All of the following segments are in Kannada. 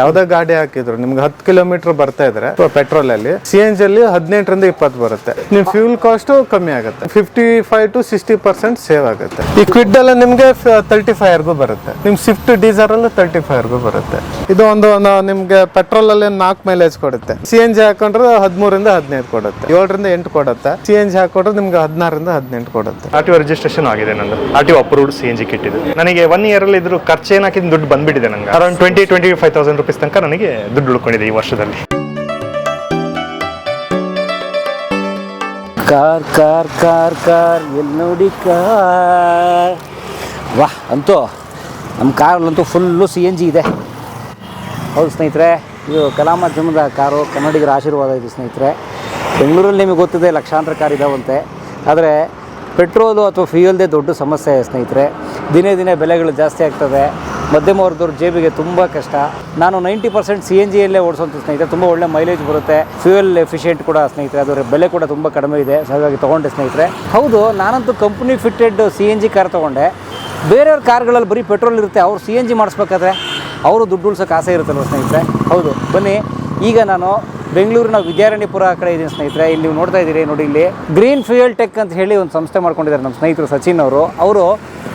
ಯಾವ್ದೇ ಗಾಡಿ ಹಾಕಿದ್ರು, ನಿಮ್ಗೆ ಹತ್ತು ಕಿಲೋಮೀಟರ್ ಬರ್ತಾ ಇದ್ರೆ ಪೆಟ್ರೋಲ್ ಅಲ್ಲಿ ಸಿ ಎನ್ ಜಿ ಅಲ್ಲಿ ಹದಿನೆಂಟರಿಂದ ಇಪ್ಪತ್ತು ಬರುತ್ತೆ. ನಿಮ್ ಫ್ಯೂಲ್ ಕಾಸ್ಟ್ ಕಮ್ಮಿ ಆಗುತ್ತೆ. Fifty five to sixty percent save ಆಗುತ್ತೆ. ಈ ಕ್ವಿಡ್ ಎಲ್ಲ ನಿಮ್ಗೆ ತರ್ಟಿ ಫೈವ್ ವರ್ಗೂ ಬರುತ್ತೆ. ನಿಮ್ ಸ್ವಿಫ್ಟ್ ಡೀಸರ್ ಅಲ್ಲಿ ತರ್ಟಿ ಫೈವ್ ವರ್ಗೂ ಬರುತ್ತೆ. ಇದು ಒಂದು ನಿಮ್ಗೆ ಪೆಟ್ರೋಲ್ ಅಲ್ಲಿ ನಾಲ್ಕು ಮೈಲೇಜ್ ಕೊಡುತ್ತೆ. ಸಿ ಎನ್ ಜಿ ಹಾಕೊಂಡ್ರೆ ಹದಿಮೂರಿಂದ ಹದಿನೈದು ಕೊಡುತ್ತೆ. ಏಳರಿಂದ ಎಂಟು ಕೊಡುತ್ತೆ. ಸಿ ಎನ್ ಜಿ ಹಾಕೊಂಡ್ರೆ ನಿಮ್ಗೆ ಹದಿನಾರರಿಂದ ಹದಿನೆಂಟು ಕೊಡುತ್ತೆ. ಆರ್ ಟಿ ರಿಜಿಸ್ಟ್ರೇಷನ್ ಆಗಿದೆ ನಂದು. R T approved C N G kit ಇದೆ. ನನಗೆ ಒನ್ ಇಯರ್ ಅಲ್ಲಿ ಇದ್ರ ಖರ್ಚು ಏನಾಕಿದ್ ದುಡ್ಡು ಬಂದ್ಬಿಟ್ಟಿದೆ ನಂಗೆ. Around twenty twenty five thousand rupees ತನಕ ನನಗೆ ದುಡ್ಡು ಉಳ್ಕೊಂಡಿದೆ ಈ ವರ್ಷದಲ್ಲಿ. ಕಾರ್ ಕಾರ್ ಕಾರ್ ಕಾರ್ ಎಲ್ಲಿ ನೋಡಿ ಕಾರ್. ವಾಹ್ ಅಂತೂ ನಮ್ಮ ಕಾರಲ್ಲಂತೂ ಫುಲ್ಲು ಸಿ ಎನ್ ಜಿ ಇದೆ. ಹೌದು ಸ್ನೇಹಿತರೆ, ಇದು ಕಲಾಮಾಧ್ಯಮದ ಕಾರು, ಕನ್ನಡಿಗರ ಆಶೀರ್ವಾದ ಇದು ಸ್ನೇಹಿತರೆ. ಬೆಂಗಳೂರಲ್ಲಿ ನಿಮಗೆ ಗೊತ್ತಿದೆ, ಲಕ್ಷಾಂತರ ಕಾರ್ ಇದಾವಂತೆ. ಆದರೆ ಪೆಟ್ರೋಲು ಅಥವಾ ಫ್ಯೂಯಲ್ದೇ ದೊಡ್ಡ ಸಮಸ್ಯೆ ಸ್ನೇಹಿತರೆ. ದಿನೇ ದಿನೇ ಬೆಲೆಗಳು ಜಾಸ್ತಿ ಆಗ್ತದೆ. ಮಧ್ಯಮ ವರ್ಗದವ್ರ ಜೇಬಿಗೆ ತುಂಬ ಕಷ್ಟ. ನಾನು ನೈಂಟಿ ಪರ್ಸೆಂಟ್ ಸಿ ಎನ್ ಜಿಯಲ್ಲೇ ಓಡಿಸೋಂಥ ಸ್ನೇಹಿತರೆ, ತುಂಬ ಒಳ್ಳೆ ಮೈಲೇಜ್ ಬರುತ್ತೆ. ಫ್ಯೂಯಲ್ ಎಫಿಷಿಯೆಂಟ್ ಕೂಡ ಸ್ನೇಹಿತರೆ ಅದರ ಬೆಲೆ ಕೂಡ ತುಂಬ ಕಡಿಮೆ ಇದೆ. ಹಾಗಾಗಿ ತೊಗೊಂಡೆ ಸ್ನೇಹಿತರೆ. ಹೌದು, ನಾನಂತೂ company fitted C N G car ತೊಗೊಂಡೆ. ಬೇರೆಯವ್ರ ಕಾರ್ಗಳಲ್ಲಿ ಬರೀ ಪೆಟ್ರೋಲ್ ಇರುತ್ತೆ, ಅವ್ರು ಸಿ ಎನ್ ಜಿ ಮಾಡಿಸ್ಬೇಕಾದ್ರೆ ಅವರು ದುಡ್ಡು ಉಳ್ಸೋಕೆ ಆಸೆ ಇರುತ್ತಲ್ಲ ಸ್ನೇಹಿತರೆ? ಹೌದು, ಬನ್ನಿ. ಈಗ ನಾನು ಬೆಂಗಳೂರಿನ ವಿದ್ಯಾರಣ್ಯಪುರ ಕಡೆ ಇದ್ದೀನಿ ಸ್ನೇಹಿತರೆ. ಇಲ್ಲಿ ನೀವು ನೋಡ್ತಾ ಇದ್ದೀರಿ, ನೋಡಿ ಇಲ್ಲಿ. ಗ್ರೀನ್ ಫ್ಯೂಯಲ್ ಟೆಕ್ ಅಂತ ಹೇಳಿ ಒಂದು ಸಂಸ್ಥೆ ಮಾಡ್ಕೊಂಡಿದ್ದಾರೆ ನಮ್ಮ ಸ್ನೇಹಿತರು ಸಚಿನ್ ಅವರು. ಅವರು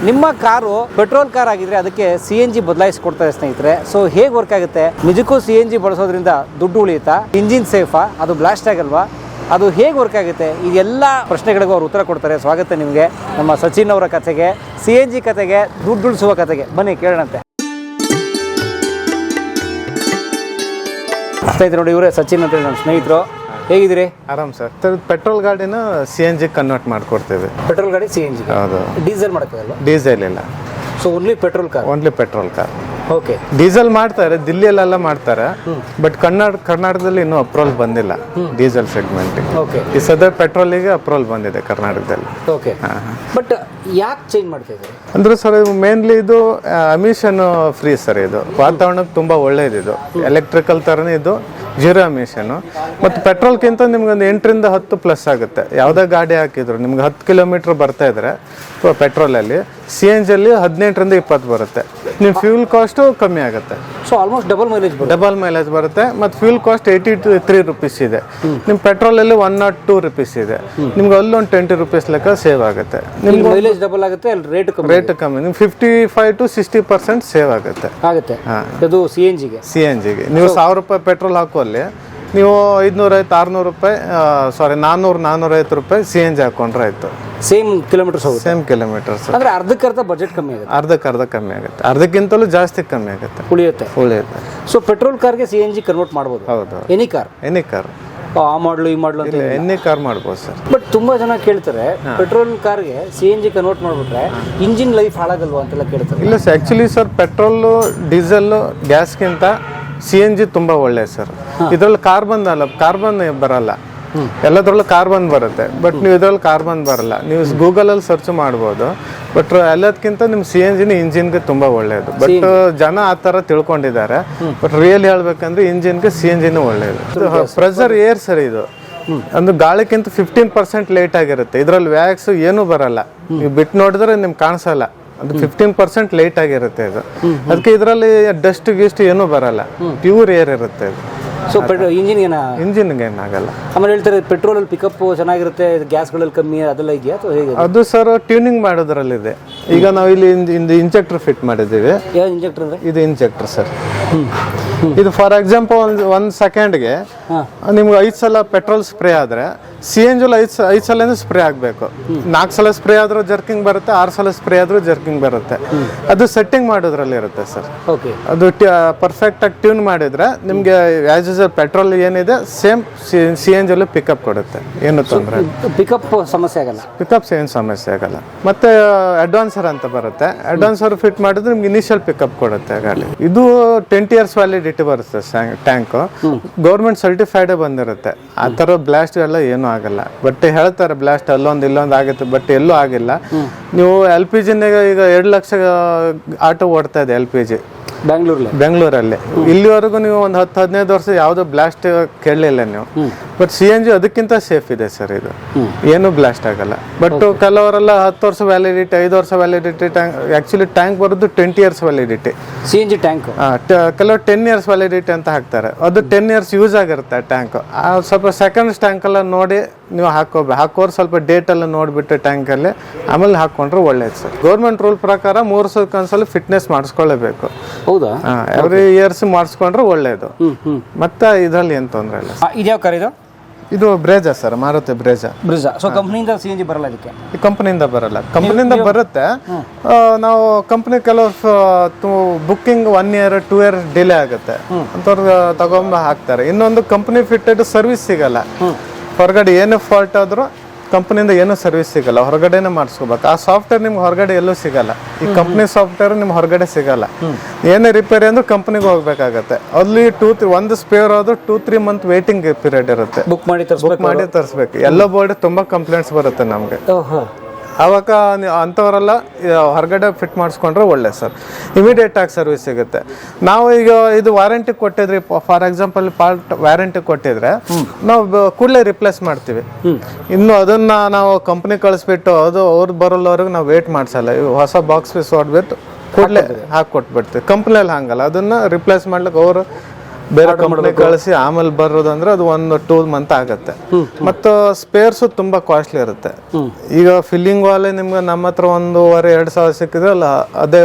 ನಿಮ್ಮ ಕಾರು ಪೆಟ್ರೋಲ್ ಕಾರ್ ಆಗಿದ್ರೆ ಅದಕ್ಕೆ ಸಿ ಎನ್ ಜಿ ಬದಲಾಯಿಸ್ಕೊಡ್ತಾರೆ ಸ್ನೇಹಿತರೆ. ಸೊ ಹೇಗೆ ವರ್ಕ್ ಆಗುತ್ತೆ? ನಿಜಕ್ಕೂ ಸಿ ಎನ್ ಜಿ ಬಳಸೋದ್ರಿಂದ ದುಡ್ಡು ಉಳಿಯುತ್ತಾ? ಇಂಜಿನ್ ಸೇಫಾ ಅದು ಬ್ಲಾಸ್ಟ್ ಆಗಲ್ವಾ? ಅದು ಹೇಗೆ ವರ್ಕ್ ಆಗುತ್ತೆ? ಇದೆಲ್ಲ ಪ್ರಶ್ನೆಗಳಿಗೂ ಅವ್ರು ಉತ್ತರ ಕೊಡ್ತಾರೆ. ಸ್ವಾಗತ ನಿಮಗೆ. ನಮ್ಮ ಸಚಿನ್ ಅವರ ಕಥೆಗೆ ಸಿ ಎನ್ ಜಿ ಕತೆಗೆ ದುಡ್ಡು ಉಳಿಸುವ ಕತೆಗೆ ಬನ್ನಿ, ಕೇಳೋಣಂತೆ. ಸ್ನೇಹಿತರು ನೋಡಿ, ಇವರೇ ಸಚಿನ್ ಅಂತೇಳಿ ನಮ್ಮ ಸ್ನೇಹಿತರು. ಹೇಗಿದ್ದೀರಿ? ಆರಾಮ್ ಸರ್. ಪೆಟ್ರೋಲ್ ಗಾಡಿನ ಸಿ ಎನ್ ಜಿ ಕನ್ವರ್ಟ್ ಮಾಡ್ಕೊಡ್ತೀವಿ. ಪೆಟ್ರೋಲ್ ಗಾಡಿ ಸಿ ಎನ್ ಜಿ ಹೌದು. ಡೀಸೆಲ್ ಮಾಡೋಕ್ಕಲ್ಲ ಡೀಸೆಲ್ ಇಲ್ಲ. So only petrol car only petrol car okay diesel ಮಾಡ್ತಾರೆ ದಿಲ್ಲಿಯಲ್ಲೆಲ್ಲ ಮಾಡ್ತಾರೆ. ಬಟ್ ಕನ್ನಡ ಕರ್ನಾಟಕದಲ್ಲಿ ಇನ್ನೂ ಅಪ್ರೂವಲ್ ಬಂದಿಲ್ಲ. ಡೀಸೆಲ್ ಸೆಗ್ಮೆಂಟ್ ಓಕೆ ಈ ಸದ್ಯ ಪೆಟ್ರೋಲಿಗೆ ಅಪ್ರೂವಲ್ ಬಂದಿದೆ ಕರ್ನಾಟಕದಲ್ಲಿ. ಓಕೆ ಬಟ್ ಯಾಕೆ ಚೇಂಜ್ ಮಾಡ್ತಾ ಇದ್ದಾರೆ? ಅಂದ್ರೆ ಸರ್ ಮೇನ್ಲಿ ಇದು ಅಮಿಷನ್ ಫ್ರೀ ಸರ್ ಇದು. ವಾತಾವರಣಕ್ಕೆ ತುಂಬಾ ಒಳ್ಳೇದು ಇದು ಎಲೆಕ್ಟ್ರಿಕಲ್ ತರನೇ ಇದು. ಜೀರೋ ಅಮಿಷನ್ ಮತ್ತು ಪೆಟ್ರೋಲ್ಗಿಂತ ನಿಮ್ಗೆ ಒಂದು ಎಂಟರಿಂದ ಹತ್ತು ಪ್ಲಸ್ ಆಗುತ್ತೆ. ಯಾವುದೇ ಗಾಡಿ ಹಾಕಿದ್ರು ನಿಮ್ಗೆ ಹತ್ತು ಕಿಲೋಮೀಟ್ರ್ ಬರ್ತಾ ಇದ್ರೆ ಪೆಟ್ರೋಲಲ್ಲಿ ಸಿ ಎನ್ ಜಿಯಲ್ಲಿ ಹದಿನೆಂಟರಿಂದ ಇಪ್ಪತ್ತು ಬರುತ್ತೆ. ನಿಮ್ಮ ಫ್ಯೂಲ್ ಕಾಸ್ಟು ಕಮ್ಮಿ ಆಗುತ್ತೆ. ಸೊ ಆಲ್ಮೋಸ್ಟ್ ಡಬಲ್ ಮೈಲೇಜ್ ಬರುತ್ತೆ. ಡಬಲ್ ಮೈಲೇಜ್ ಬರುತ್ತೆ ಮತ್ತು fuel cost eighty two three rupees ಇದೆ ನಿಮ್ಮ ಪೆಟ್ರೋಲಲ್ಲಿ ಒನ್ ನಾಟ್ ಟೂ ರುಪೀಸ್ ಇದೆ. ನಿಮ್ಗೆ ಅಲ್ಲೊಂದು ಟ್ವೆಂಟಿ ರುಪೀಸ್ ಲೆಕ್ಕ ಸೇವ್ ಆಗುತ್ತೆ. ನಿಮ್ಗೆ ಮೈಲೇಜ್ ಡಬಲ್ ಆಗುತ್ತೆ ಅಲ್ಲಿ ರೇಟ್ ಕಮ್ಮಿ ರೇಟ್ ಕಮ್ಮಿ. ನಿಮ್ಗೆ fifty five to sixty percent save ಆಗುತ್ತೆ. ಆಗುತ್ತೆ ಇದು ಸಿ ಎನ್ ಜಿಗೆ ಸಿ ಎನ್ ಜಿಗೆ ನೀವು ಸಾವಿರ ರೂಪಾಯಿ ಪೆಟ್ರೋಲ್ ಹಾಕೋಲ್ಲಿ ನೀವು ಐದುನೂರೈವತ್ತು ಆರುನೂರು ರೂಪಾಯಿ ಸಾರಿ ನಾನ್ನೂರು ನಾನ್ನೂರೈವತ್ತು ರೂಪಾಯಿ ಸಿ ಎನ್ ಜಿ ಹಾಕೊಂಡ್ರೆ ಆಯಿತು. ಸೇಮ್ ಕಿಲೋಮೀಟರ್ಸ್ ಹೋಗುತ್ತೆ? ಸೇಮ್ ಕಿಲೋಮೀಟರ್ಸ್ ಅಂದ್ರೆ ಅರ್ಧಕ್ಕರ್ಧ ಬಜೆಟ್ ಕಮ್ಮಿ ಆಗುತ್ತೆ? ಅರ್ಧಕ್ಕೆ ಅರ್ಧ ಕಮ್ಮಿ ಆಗುತ್ತೆ. ಅರ್ಧಕ್ಕಿಂತಲೂ ಜಾಸ್ತಿ ಕಮ್ಮಿ ಆಗುತ್ತೆ. ಉಳಿಯುತ್ತೆ? ಉಳಿಯುತ್ತೆ. ಸೊ ಪೆಟ್ರೋಲ್ ಕಾರ್ಗೆ ಸಿ ಎನ್ ಜಿ ಕನ್ವರ್ಟ್ ಮಾಡ್ಬೋದು? ಹೌದು ಎನಿ ಕಾರ್ ಎನಿ ಕಾರ್ ಆ ಮಾಡಲು ಈ ಮಾಡಲು ಅಂತ ಎನಿ ಕಾರ್ ಮಾಡ್ಬೋದು ಸರ್. ಬಟ್ ತುಂಬಾ ಜನ ಕೇಳ್ತಾರೆ ಪೆಟ್ರೋಲ್ ಕಾರ್ಗೆ ಸಿ ಎನ್ ಜಿ ಕನ್ವರ್ಟ್ ಮಾಡ್ಬಿಟ್ರೆ ಇಂಜಿನ್ ಲೈಫ್ ಹಾಳಾಗಲ್ವಾ ಅಂತೆಲ್ಲ ಕೇಳ್ತಾರೆ. ಇಲ್ಲ sir actually sir petrol diesel ಗ್ಯಾಸ್ಗಿಂತ C N G ತುಂಬ ಒಳ್ಳೆ ಸರ್ ಇದರಲ್ಲಿ ಕಾರ್ಬನ್ ಅಲ್ಲ ಕಾರ್ಬನ್ ಬರಲ್ಲ. ಎಲ್ಲದ್ರಲ್ಲೂ ಕಾರ್ಬನ್ ಬರುತ್ತೆ. ಬಟ್ ನೀವು ಇದ್ರಲ್ಲಿ ಕಾರ್ಬನ್ ಬರಲ್ಲ. ನೀವು ಗೂಗಲಲ್ಲಿ ಸರ್ಚ್ ಮಾಡ್ಬೋದು. ಬಟ್ ಎಲ್ಲದಕ್ಕಿಂತ ನಿಮ್ಮ ಸಿ ಎನ್ ಜಿನ ಇಂಜಿನ್ಗೆ ತುಂಬಾ ಒಳ್ಳೆಯದು ಬಟ್ ಜನ ಆ ತರ ತಿಳ್ಕೊಂಡಿದ್ದಾರೆ. ಬಟ್ ರಿಯಲ್ ಹೇಳ್ಬೇಕಂದ್ರೆ ಇಂಜಿನ್ಗೆ ಸಿ ಎನ್ ಜಿನೂ ಒಳ್ಳೆಯದು ಪ್ರೆಷರ್ ಏರ್ ಸರ್ ಇದು. ಅಂದ್ರೆ ಗಾಳಿಕ್ಕಿಂತ ಫಿಫ್ಟೀನ್ ಪರ್ಸೆಂಟ್ ಲೇಟ್ ಆಗಿರುತ್ತೆ. ಇದ್ರಲ್ಲಿ ವ್ಯಾಕ್ಸ್ ಏನೂ ಬರಲ್ಲ. ನೀವು ಬಿಟ್ಟು ನೋಡಿದ್ರೆ ನಿಮ್ಗೆ ಕಾಣಿಸಲ್ಲ. ಅದು ಫಿಫ್ಟೀನ್ ಪರ್ಸೆಂಟ್ ಲೈಟ್ ಆಗಿರುತ್ತೆ ಇದು. ಅದಕ್ಕೆ ಇದರಲ್ಲಿ ಡಸ್ಟ್ ಗಿಸ್ಟ್ ಏನು ಬರಲ್ಲ. ಪ್ಯೂರ್ ಏರ್ ಇರುತ್ತೆ ಇದು. ಸೊ ಪೆಟ್ರೋಲ್ ಇಂಜಿನ್ ಏನ ಇಂಜಿನ್ಗೆ ಏನಾಗಲ್ಲ ಆಮೇಲೆ ಹೇಳ್ತಾರೆ ಪೆಟ್ರೋಲ್ ಅಲ್ಲಿ ಪಿಕಪ್ ಚೆನ್ನಾಗಿರುತ್ತೆ ಗ್ಯಾಸ್ಗಳಲ್ಲಿ ಕಮ್ಮಿ ಅದೆಲ್ಲ ಇದೆಯಾ ಅಥವಾ ಹೇಗೆ? ಅದು ಸರ್ ಟ್ಯೂನಿಂಗ್ ಮಾಡೋದ್ರಲ್ಲಿದೆ. ಈಗ ನಾವು ಇಲ್ಲಿ ಇಂಜೆಕ್ಟರ್ ಫಿಟ್ ಮಾಡಿದ್ದೀವಿ. ಯಾವ ಇಂಜೆಕ್ಟರ್ ಅಂದ್ರೆ? ಇದು ಇಂಜೆಕ್ಟರ್ ಸರ್ ಇದು ಫಾರ್ ಎಕ್ಸಾಂಪಲ್ ಒಂದು ಒಂದು ಸೆಕೆಂಡ್ಗೆ ನಿಮ್ಗೆ ಐದು ಸಲ ಪೆಟ್ರೋಲ್ ಸ್ಪ್ರೇ ಆದರೆ ಸಿ ಎನ್ ಜಿಲ್ ಐದು ಐದು ಸಲ ಸ್ಪ್ರೇ ಆಗಬೇಕು. ನಾಲ್ಕು ಸಲ ಸ್ಪ್ರೇ ಆದರೂ ಜರ್ಕಿಂಗ್ ಬರುತ್ತೆ ಆರು ಸಲ ಸ್ಪ್ರೇ ಆದರೂ ಜರ್ಕಿಂಗ್ ಬರುತ್ತೆ. ಅದು ಸೆಟ್ಟಿಂಗ್ ಮಾಡೋದ್ರಲ್ಲಿ ಇರುತ್ತೆ ಸರ್. ಓಕೆ. ಅದು ಪರ್ಫೆಕ್ಟ್ ಆಗಿ ಟ್ಯೂನ್ ಮಾಡಿದ್ರೆ ನಿಮಗೆ ಆಸ್ ಯೂಸ್ ಪೆಟ್ರೋಲ್ ಏನಿದೆ ಸೇಮ್ ಸಿ ಎನ್ ಜಿಲು ಪಿಕಪ್ ಕೊಡುತ್ತೆ. ಏನು ತೊಂದರೆ ಪಿಕಪ್ ಸಮಸ್ಯೆ ಆಗಲ್ಲ? ಪಿಕಪ್ಸ್ ಏನು ಸಮಸ್ಯೆ ಆಗಲ್ಲ. ಮತ್ತೆ ಅಡ್ವಾನ್ಸರ್ ಅಂತ ಬರುತ್ತೆ. ಅಡ್ವಾನ್ಸರ್ ಫಿಟ್ ಮಾಡಿದ್ರೆ ನಿಮ್ಗೆ ಇನಿಷಿಯಲ್ ಪಿಕಪ್ ಕೊಡುತ್ತೆ ಗಾಡಿ ಇದು ಟ್ವೆಂಟಿ ಇಯರ್ಸ್ ವ್ಯಾಲಿಡಿಟಿ ಬರುತ್ತೆ ಟ್ಯಾಂಕ್ ಗೌರ್ಮೆಂಟ್ ಸರ್ಟಿಫೈಡೇ ಬಂದಿರುತ್ತೆ. ಆ ಥರ ಬ್ಲಾಸ್ಟ್ ಎಲ್ಲ ಏನೂ ಆಗಲ್ಲ. ಬಟ್ ಹೇಳ್ತಾರೆ ಬ್ಲಾಸ್ಟ್ ಅಲ್ಲೊಂದು ಇಲ್ಲೊಂದು ಆಗುತ್ತೆ ಬಟ್ ಎಲ್ಲೂ ಆಗಿಲ್ಲ. ನೀವು ಎಲ್ ಪಿ ಜಿನಾಗ ಈಗ ಎರಡು ಲಕ್ಷ ಆಟೋ ಓಡ್ತಾ ಇದೆ ಎಲ್ ಪಿ ಜಿ ಬ್ಯಾಂಗ್ಳೂರ್ಲೆ ಬೆಂಗಳೂರಲ್ಲಿ. ಇಲ್ಲಿವರೆಗೂ ನೀವು ಒಂದು ಹತ್ತು ಹದಿನೈದು ವರ್ಷ ಯಾವುದೋ ಬ್ಲಾಸ್ಟ್ ಕೇಳಲಿಲ್ಲ ನೀವು. ಬಟ್ ಸಿ ಎನ್ ಜಿ ಅದಕ್ಕಿಂತ ಸೇಫ್ ಇದೆ ಸರ್ ಇದು. ಏನು ಬ್ಲಾಸ್ಟ್ ಆಗಲ್ಲ. ಬಟ್ ಕೆಲವರೆಲ್ಲ ಹತ್ತು ವರ್ಷ ವ್ಯಾಲಿಡಿಟಿ ಐದು ವರ್ಷ ವ್ಯಾಲಿಡಿಟಿ ಟ್ಯಾಂಕ್ ಆ್ಯಕ್ಚುಲಿ ಟ್ಯಾಂಕ್ ಬರೋದು twenty years validity C N G tank ಕೆಲವರು ಟೆನ್ ಇಯರ್ಸ್ ವ್ಯಾಲಿಡಿಟಿ ಅಂತ ಹಾಕ್ತಾರೆ. ಅದು ಟೆನ್ ಇಯರ್ಸ್ ಯೂಸ್ ಆಗಿರುತ್ತೆ ಟ್ಯಾಂಕ್ ಸ್ವಲ್ಪ ಸೆಕೆಂಡ್ಸ್ ಟ್ಯಾಂಕ್ ಎಲ್ಲ ನೋಡಿ ನೀವು ಹಾಕೋಬೇಕು ಹಾಕೋರು ಸ್ವಲ್ಪ ಡೇಟ್ ಎಲ್ಲ ನೋಡಿಬಿಟ್ಟು ಟ್ಯಾಂಕಲ್ಲಿ ಆಮೇಲೆ ಹಾಕೊಂಡ್ರೆ ಒಳ್ಳೇದು ಸರ್. ಗೌರ್ಮೆಂಟ್ ರೂಲ್ ಪ್ರಕಾರ ಮೂರು ವರ್ಷಕ್ಕೊಂದ್ಸಲ ಫಿಟ್ನೆಸ್ ಮಾಡಿಸ್ಕೊಳ್ಳೇಬೇಕು. ಹೌದಾ? ಎವ್ರಿ ಇಯರ್ಸ್ ಮಾಡಿಸ್ಕೊಂಡ್ರೆ ಒಳ್ಳೇದು. ಮತ್ತೆ ಇದರಲ್ಲಿ ಏನು ತೊಂದರೆ ಇಲ್ಲ ಇದ್ಯಾವ ಕಾರ್ ಇದು? ಇದು Brezza sir Maruti Brezza Brezza so ಕಂಪ್ನಿಯಿಂದ C N G ಬರಲ್ಲ ಇದಕ್ಕೆ? ಈ ಕಂಪ್ನಿಯಿಂದ ಬರಲ್ಲ. ಕಂಪ್ನಿಯಿಂದ ಬರುತ್ತೆ. ಆ, ನಾವು ಕಂಪ್ನಿ ಕೆಲವು booking one year two year delay ಆಗುತ್ತೆ. ಅಂಥವ್ರು ತಗೊಂಬ ಹಾಕ್ತಾರೆ. ಇನ್ನೊಂದು ಕಂಪ್ನಿ ಫಿಟ್ಟೆಡ್ ಸರ್ವಿಸ್ ಸಿಗಲ್ಲ. ಹೊರಗಡೆ ಏನು ಫಾಲ್ಟ್ ಆದರೂ ಕಂಪ್ನಿಯಿಂದ ಏನೂ ಸರ್ವಿಸ್ ಸಿಗಲ್ಲ. ಹೊರಗಡೆನೇ ಮಾಡಿಸ್ಕೋಬೇಕು. ಆ ಸಾಫ್ಟ್ವೇರ್ ನಿಮ್ಗೆ ಹೊರಗಡೆ ಎಲ್ಲೂ ಸಿಗಲ್ಲ. ಈ ಕಂಪ್ನಿ ಸಾಫ್ಟ್ವೇರ್ ನಿಮ್ಗೆ ಹೊರಗಡೆ ಸಿಗಲ್ಲ. ಏನೇ ರಿಪೇರಿ ಅಂದ್ರೆ ಕಂಪ್ನಿಗೆ ಹೋಗ್ಬೇಕಾಗತ್ತೆ. ಅಲ್ಲಿ ಟೂ ತ್ರೀ ಒಂದು ಸ್ಪೇರ್ ಆದ್ರೂ two three month waiting period ಇರುತ್ತೆ. ಬುಕ್ ಮಾಡಿ ಬುಕ್ ಮಾಡಿ ತರಿಸ್ಬೇಕು. ಎಲ್ಲೋ ಬೋರ್ಡ್ ತುಂಬಾ ಕಂಪ್ಲೇಂಟ್ಸ್ ಬರುತ್ತೆ ನಮಗೆ. ಆವಾಗ ಅಂಥವರೆಲ್ಲ ಹೊರಗಡೆ ಫಿಟ್ ಮಾಡಿಸ್ಕೊಂಡ್ರೆ ಒಳ್ಳೆ ಸರ್. ಇಮಿಡಿಯೇಟ್ ಆಗಿ ಸರ್ವಿಸ್ ಸಿಗುತ್ತೆ. ನಾವು ಈಗ ಇದು ವಾರಂಟಿ ಕೊಟ್ಟಿದ್ರಿ ಫಾರ್ ಎಕ್ಸಾಂಪಲ್ ಪಾರ್ಟ್ ವ್ಯಾರಂಟಿ ಕೊಟ್ಟಿದ್ರೆ ನಾವು ಕೂಡಲೇ ರಿಪ್ಲೇಸ್ ಮಾಡ್ತೀವಿ. ಇನ್ನು ಅದನ್ನು ನಾವು ಕಂಪ್ನಿ ಕಳಿಸ್ಬಿಟ್ಟು ಅದು ಅವ್ರು ಬರೋಲ್ಲವ್ರಿಗೆ ನಾವು ವೇಟ್ ಮಾಡಿಸಲ್ಲ. ಹೊಸ ಬಾಕ್ಸ್ ಪೀಸ್ ಹೊಡ್ಬಿಟ್ಟು ಕೂಡಲೇ ಹಾಕಿ ಕೊಟ್ಬಿಡ್ತೀವಿ ಕಂಪ್ನಿಯಲ್ಲಿ ಹಾಗಲ್ಲ. ಅದನ್ನು ರಿಪ್ಲೇಸ್ ಮಾಡ್ಲಿಕ್ಕೆ ಅವರು ಬೇರೆ ಕಂಪ್ನಿ ಕಳಿಸಿ ಆಮೇಲೆ ಬರೋದಂದ್ರೆ ಅದು ಒಂದು ಟೂ ಮಂತ್ ಆಗುತ್ತೆ. ಮತ್ತು ಸ್ಪೇರ್ಸು ತುಂಬಾ ಕಾಸ್ಟ್ಲಿ ಇರುತ್ತೆ. ಈಗ ಫಿಲ್ಲಿಂಗ್ ವಾಲೆ ನಿಮ್ಗೆ ನಮ್ಮ ಹತ್ರ ಒಂದೂವರೆ ಎರಡು ಸಾವಿರ ಸಿಕ್ಕಿದ್ರೆ ಅಲ್ಲ ಅದೇ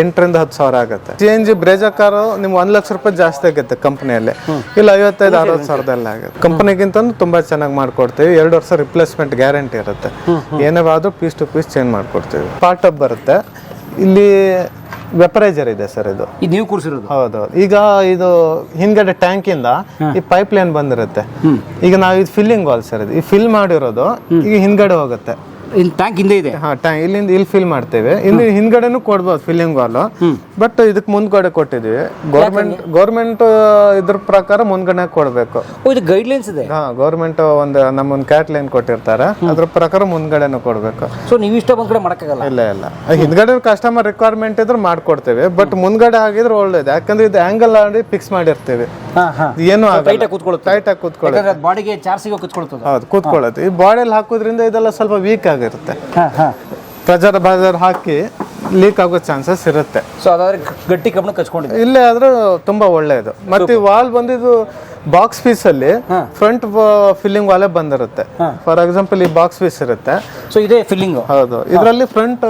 ಎಂಟರಿಂದ ಹತ್ತು ಸಾವಿರ ಆಗುತ್ತೆ. C N G Brezza car ನಿಮ್ಗೆ ಒಂದು ಲಕ್ಷ ರೂಪಾಯಿ ಜಾಸ್ತಿ ಆಗುತ್ತೆ ಕಂಪ್ನಿಯಲ್ಲಿ ಇಲ್ಲ ಐವತ್ತೈದು ಅರವತ್ತು ಸಾವಿರದಲ್ಲಿ ಆಗುತ್ತೆ. ಕಂಪ್ನಿಗಿಂತ ತುಂಬ ಚೆನ್ನಾಗಿ ಮಾಡ್ಕೊಡ್ತೀವಿ. ಎರಡು ವರ್ಷ ರಿಪ್ಲೇಸ್ಮೆಂಟ್ ಗ್ಯಾರಂಟಿ ಇರುತ್ತೆ. ಏನೇ ಆದರೂ ಪೀಸ್ ಟು ಪೀಸ್ ಚೇಂಜ್ ಮಾಡ್ಕೊಡ್ತೀವಿ. ಪಾರ್ಟ್ ಅಪ್ ಬರುತ್ತೆ. ಇಲ್ಲಿ ವೆಪರೈಸರ್ ಇದೆ ಸರ್ ಇದು. ಇದು ನೀವು ಕೂರಿಸಿರೋದು? ಹೌದು ಈಗ ಇದು ಹಿಂದ್ಗಡೆ ಟ್ಯಾಂಕ್ ಇಂದ ಈ ಪೈಪ್ ಲೈನ್ ಬಂದಿರುತ್ತೆ ಈಗ ನಾವು ಇದು ಫಿಲ್ಲಿಂಗ್ ವಾಲ್ ಸರ್ ಇದು. ಈ ಫಿಲ್ ಮಾಡಿರೋದು ಈಗ ಹಿಂದ್ಗಡೆ ಹೋಗುತ್ತೆ. ಇನ್ ಟ್ಯಾಂಕ್ ಹಿಂದೆ ಇದೆ. ಹಾ ಟ್ಯಾಂಕ್ ಇಲ್ಲಿಂದ ಇಲ್ಲಿ ಫಿಲ್ ಮಾಡ್ತೇವೆ. ಇಲ್ಲಿ ಹಿಂದ್ಗಡೆನೂ ಕೊಡ್ಬೋದು ಫಿಲ್ಲಿಂಗ್ ವಾಲ್ ಬಟ್ ಇದಕ್ಕೆ ಮುಂದ್ಗಡೆ ಕೊಟ್ಟಿದೀವಿ ಗೌರ್ಮೆಂಟ್ ಗೌರ್ಮೆಂಟ್ ಇದ್ರ ಪ್ರಕಾರ ಮುಂದ್ಗಡೆ ಕೊಡ್ಬೇಕು. ಇದು ಗೈಡ್ಲೈನ್ಸ್ ಇದೆ? ಹಾ ಗೌರ್ಮೆಂಟ್ ಒಂದು ನಮ್ಮೊಂದು ಕ್ಯಾಟ್ ಲೈನ್ ಕೊಟ್ಟಿರ್ತಾರೆ. ಅದ್ರ ಪ್ರಕಾರ ಮುಂದ್ಗಡೆನೂ ಕೊಡ್ಬೇಕು. ಸೊ ನೀವು ಇಷ್ಟ ಮುಂದ್ಗಡೆ ಕಡೆ ಮಾಡಕ್ಕಾಗಲ್ಲ? ಇಲ್ಲ ಇಲ್ಲ. ಹಿಂದ್ಗಡೆ ಕಸ್ಟಮರ್ ರಿಕ್ವೈರ್ಮೆಂಟ್ ಇದ್ರೆ ಮಾಡ್ಕೊಡ್ತೇವೆ. ಬಟ್ ಮುಂದ್ಗಡೆ ಆಗಿದ್ರೆ ಒಳ್ಳೇದು. ಯಾಕಂದ್ರೆ ಇದು ಆಂಗಲ್ ಆಡಿ ಫಿಕ್ಸ್ ಮಾಡಿರ್ತೀವಿ. ಏನು ಟೈಟ್ ಕೂತ್ಕೊಳ್ಳುತ್ತೆ. ಟೈಟ್ ಆಗಿ ಕೂತ್ಕೊಳ್ಳಿ ಬಾಡಿಗೆ ಚಾರ್ಸಿಗೆ ಕೂತ್ಕೊಳ್ತದೆ. ಹೌದು ಕೂತ್ಕೊಳ್ಳುತ್ತೆ. ಈ ಬಾಡಿಯಲ್ಲಿ ಹಾಕೋದ್ರಿಂದ ಇದೆಲ್ಲ ಸ್ವಲ್ಪ ವೀಕ್ ಆಗಿರುತ್ತೆ. ಪ್ರೆಜರ್ ಬಾಜರ್ ಹಾಕಿ ಲೀಕ್ ಆಗೋ ಚಾನ್ಸಸ್ ಇರುತ್ತೆ. ಸೊ ಅದಾದ್ರೆ ಗಟ್ಟಿ ಕಬ್ಬಣ ಕಚ್ಕೊಂಡಿದೆ ಇಲ್ಲೇ ಆದ್ರೆ ತುಂಬಾ ಒಳ್ಳೆಯದು ಮತ್ತೆ ವಾಲ್ ಬಂದಿದ್ದು ಬಾಕ್ಸ್ ಪೀಸ್ ಅಲ್ಲಿ ಫ್ರಂಟ್ ಫಿಲ್ಲಿಂಗ್ ವಾಲೇ ಬಂದಿರುತ್ತೆ. ಫಾರ್ ಎಕ್ಸಾಂಪಲ್ ಈ ಬಾಕ್ಸ್ ಪೀಸ್ ಇರುತ್ತೆ. ಸೊ ಇದೇ ಫಿಲ್ಲಿಂಗ್ ಹೌದು. ಇದರಲ್ಲಿ ಫ್ರಂಟ್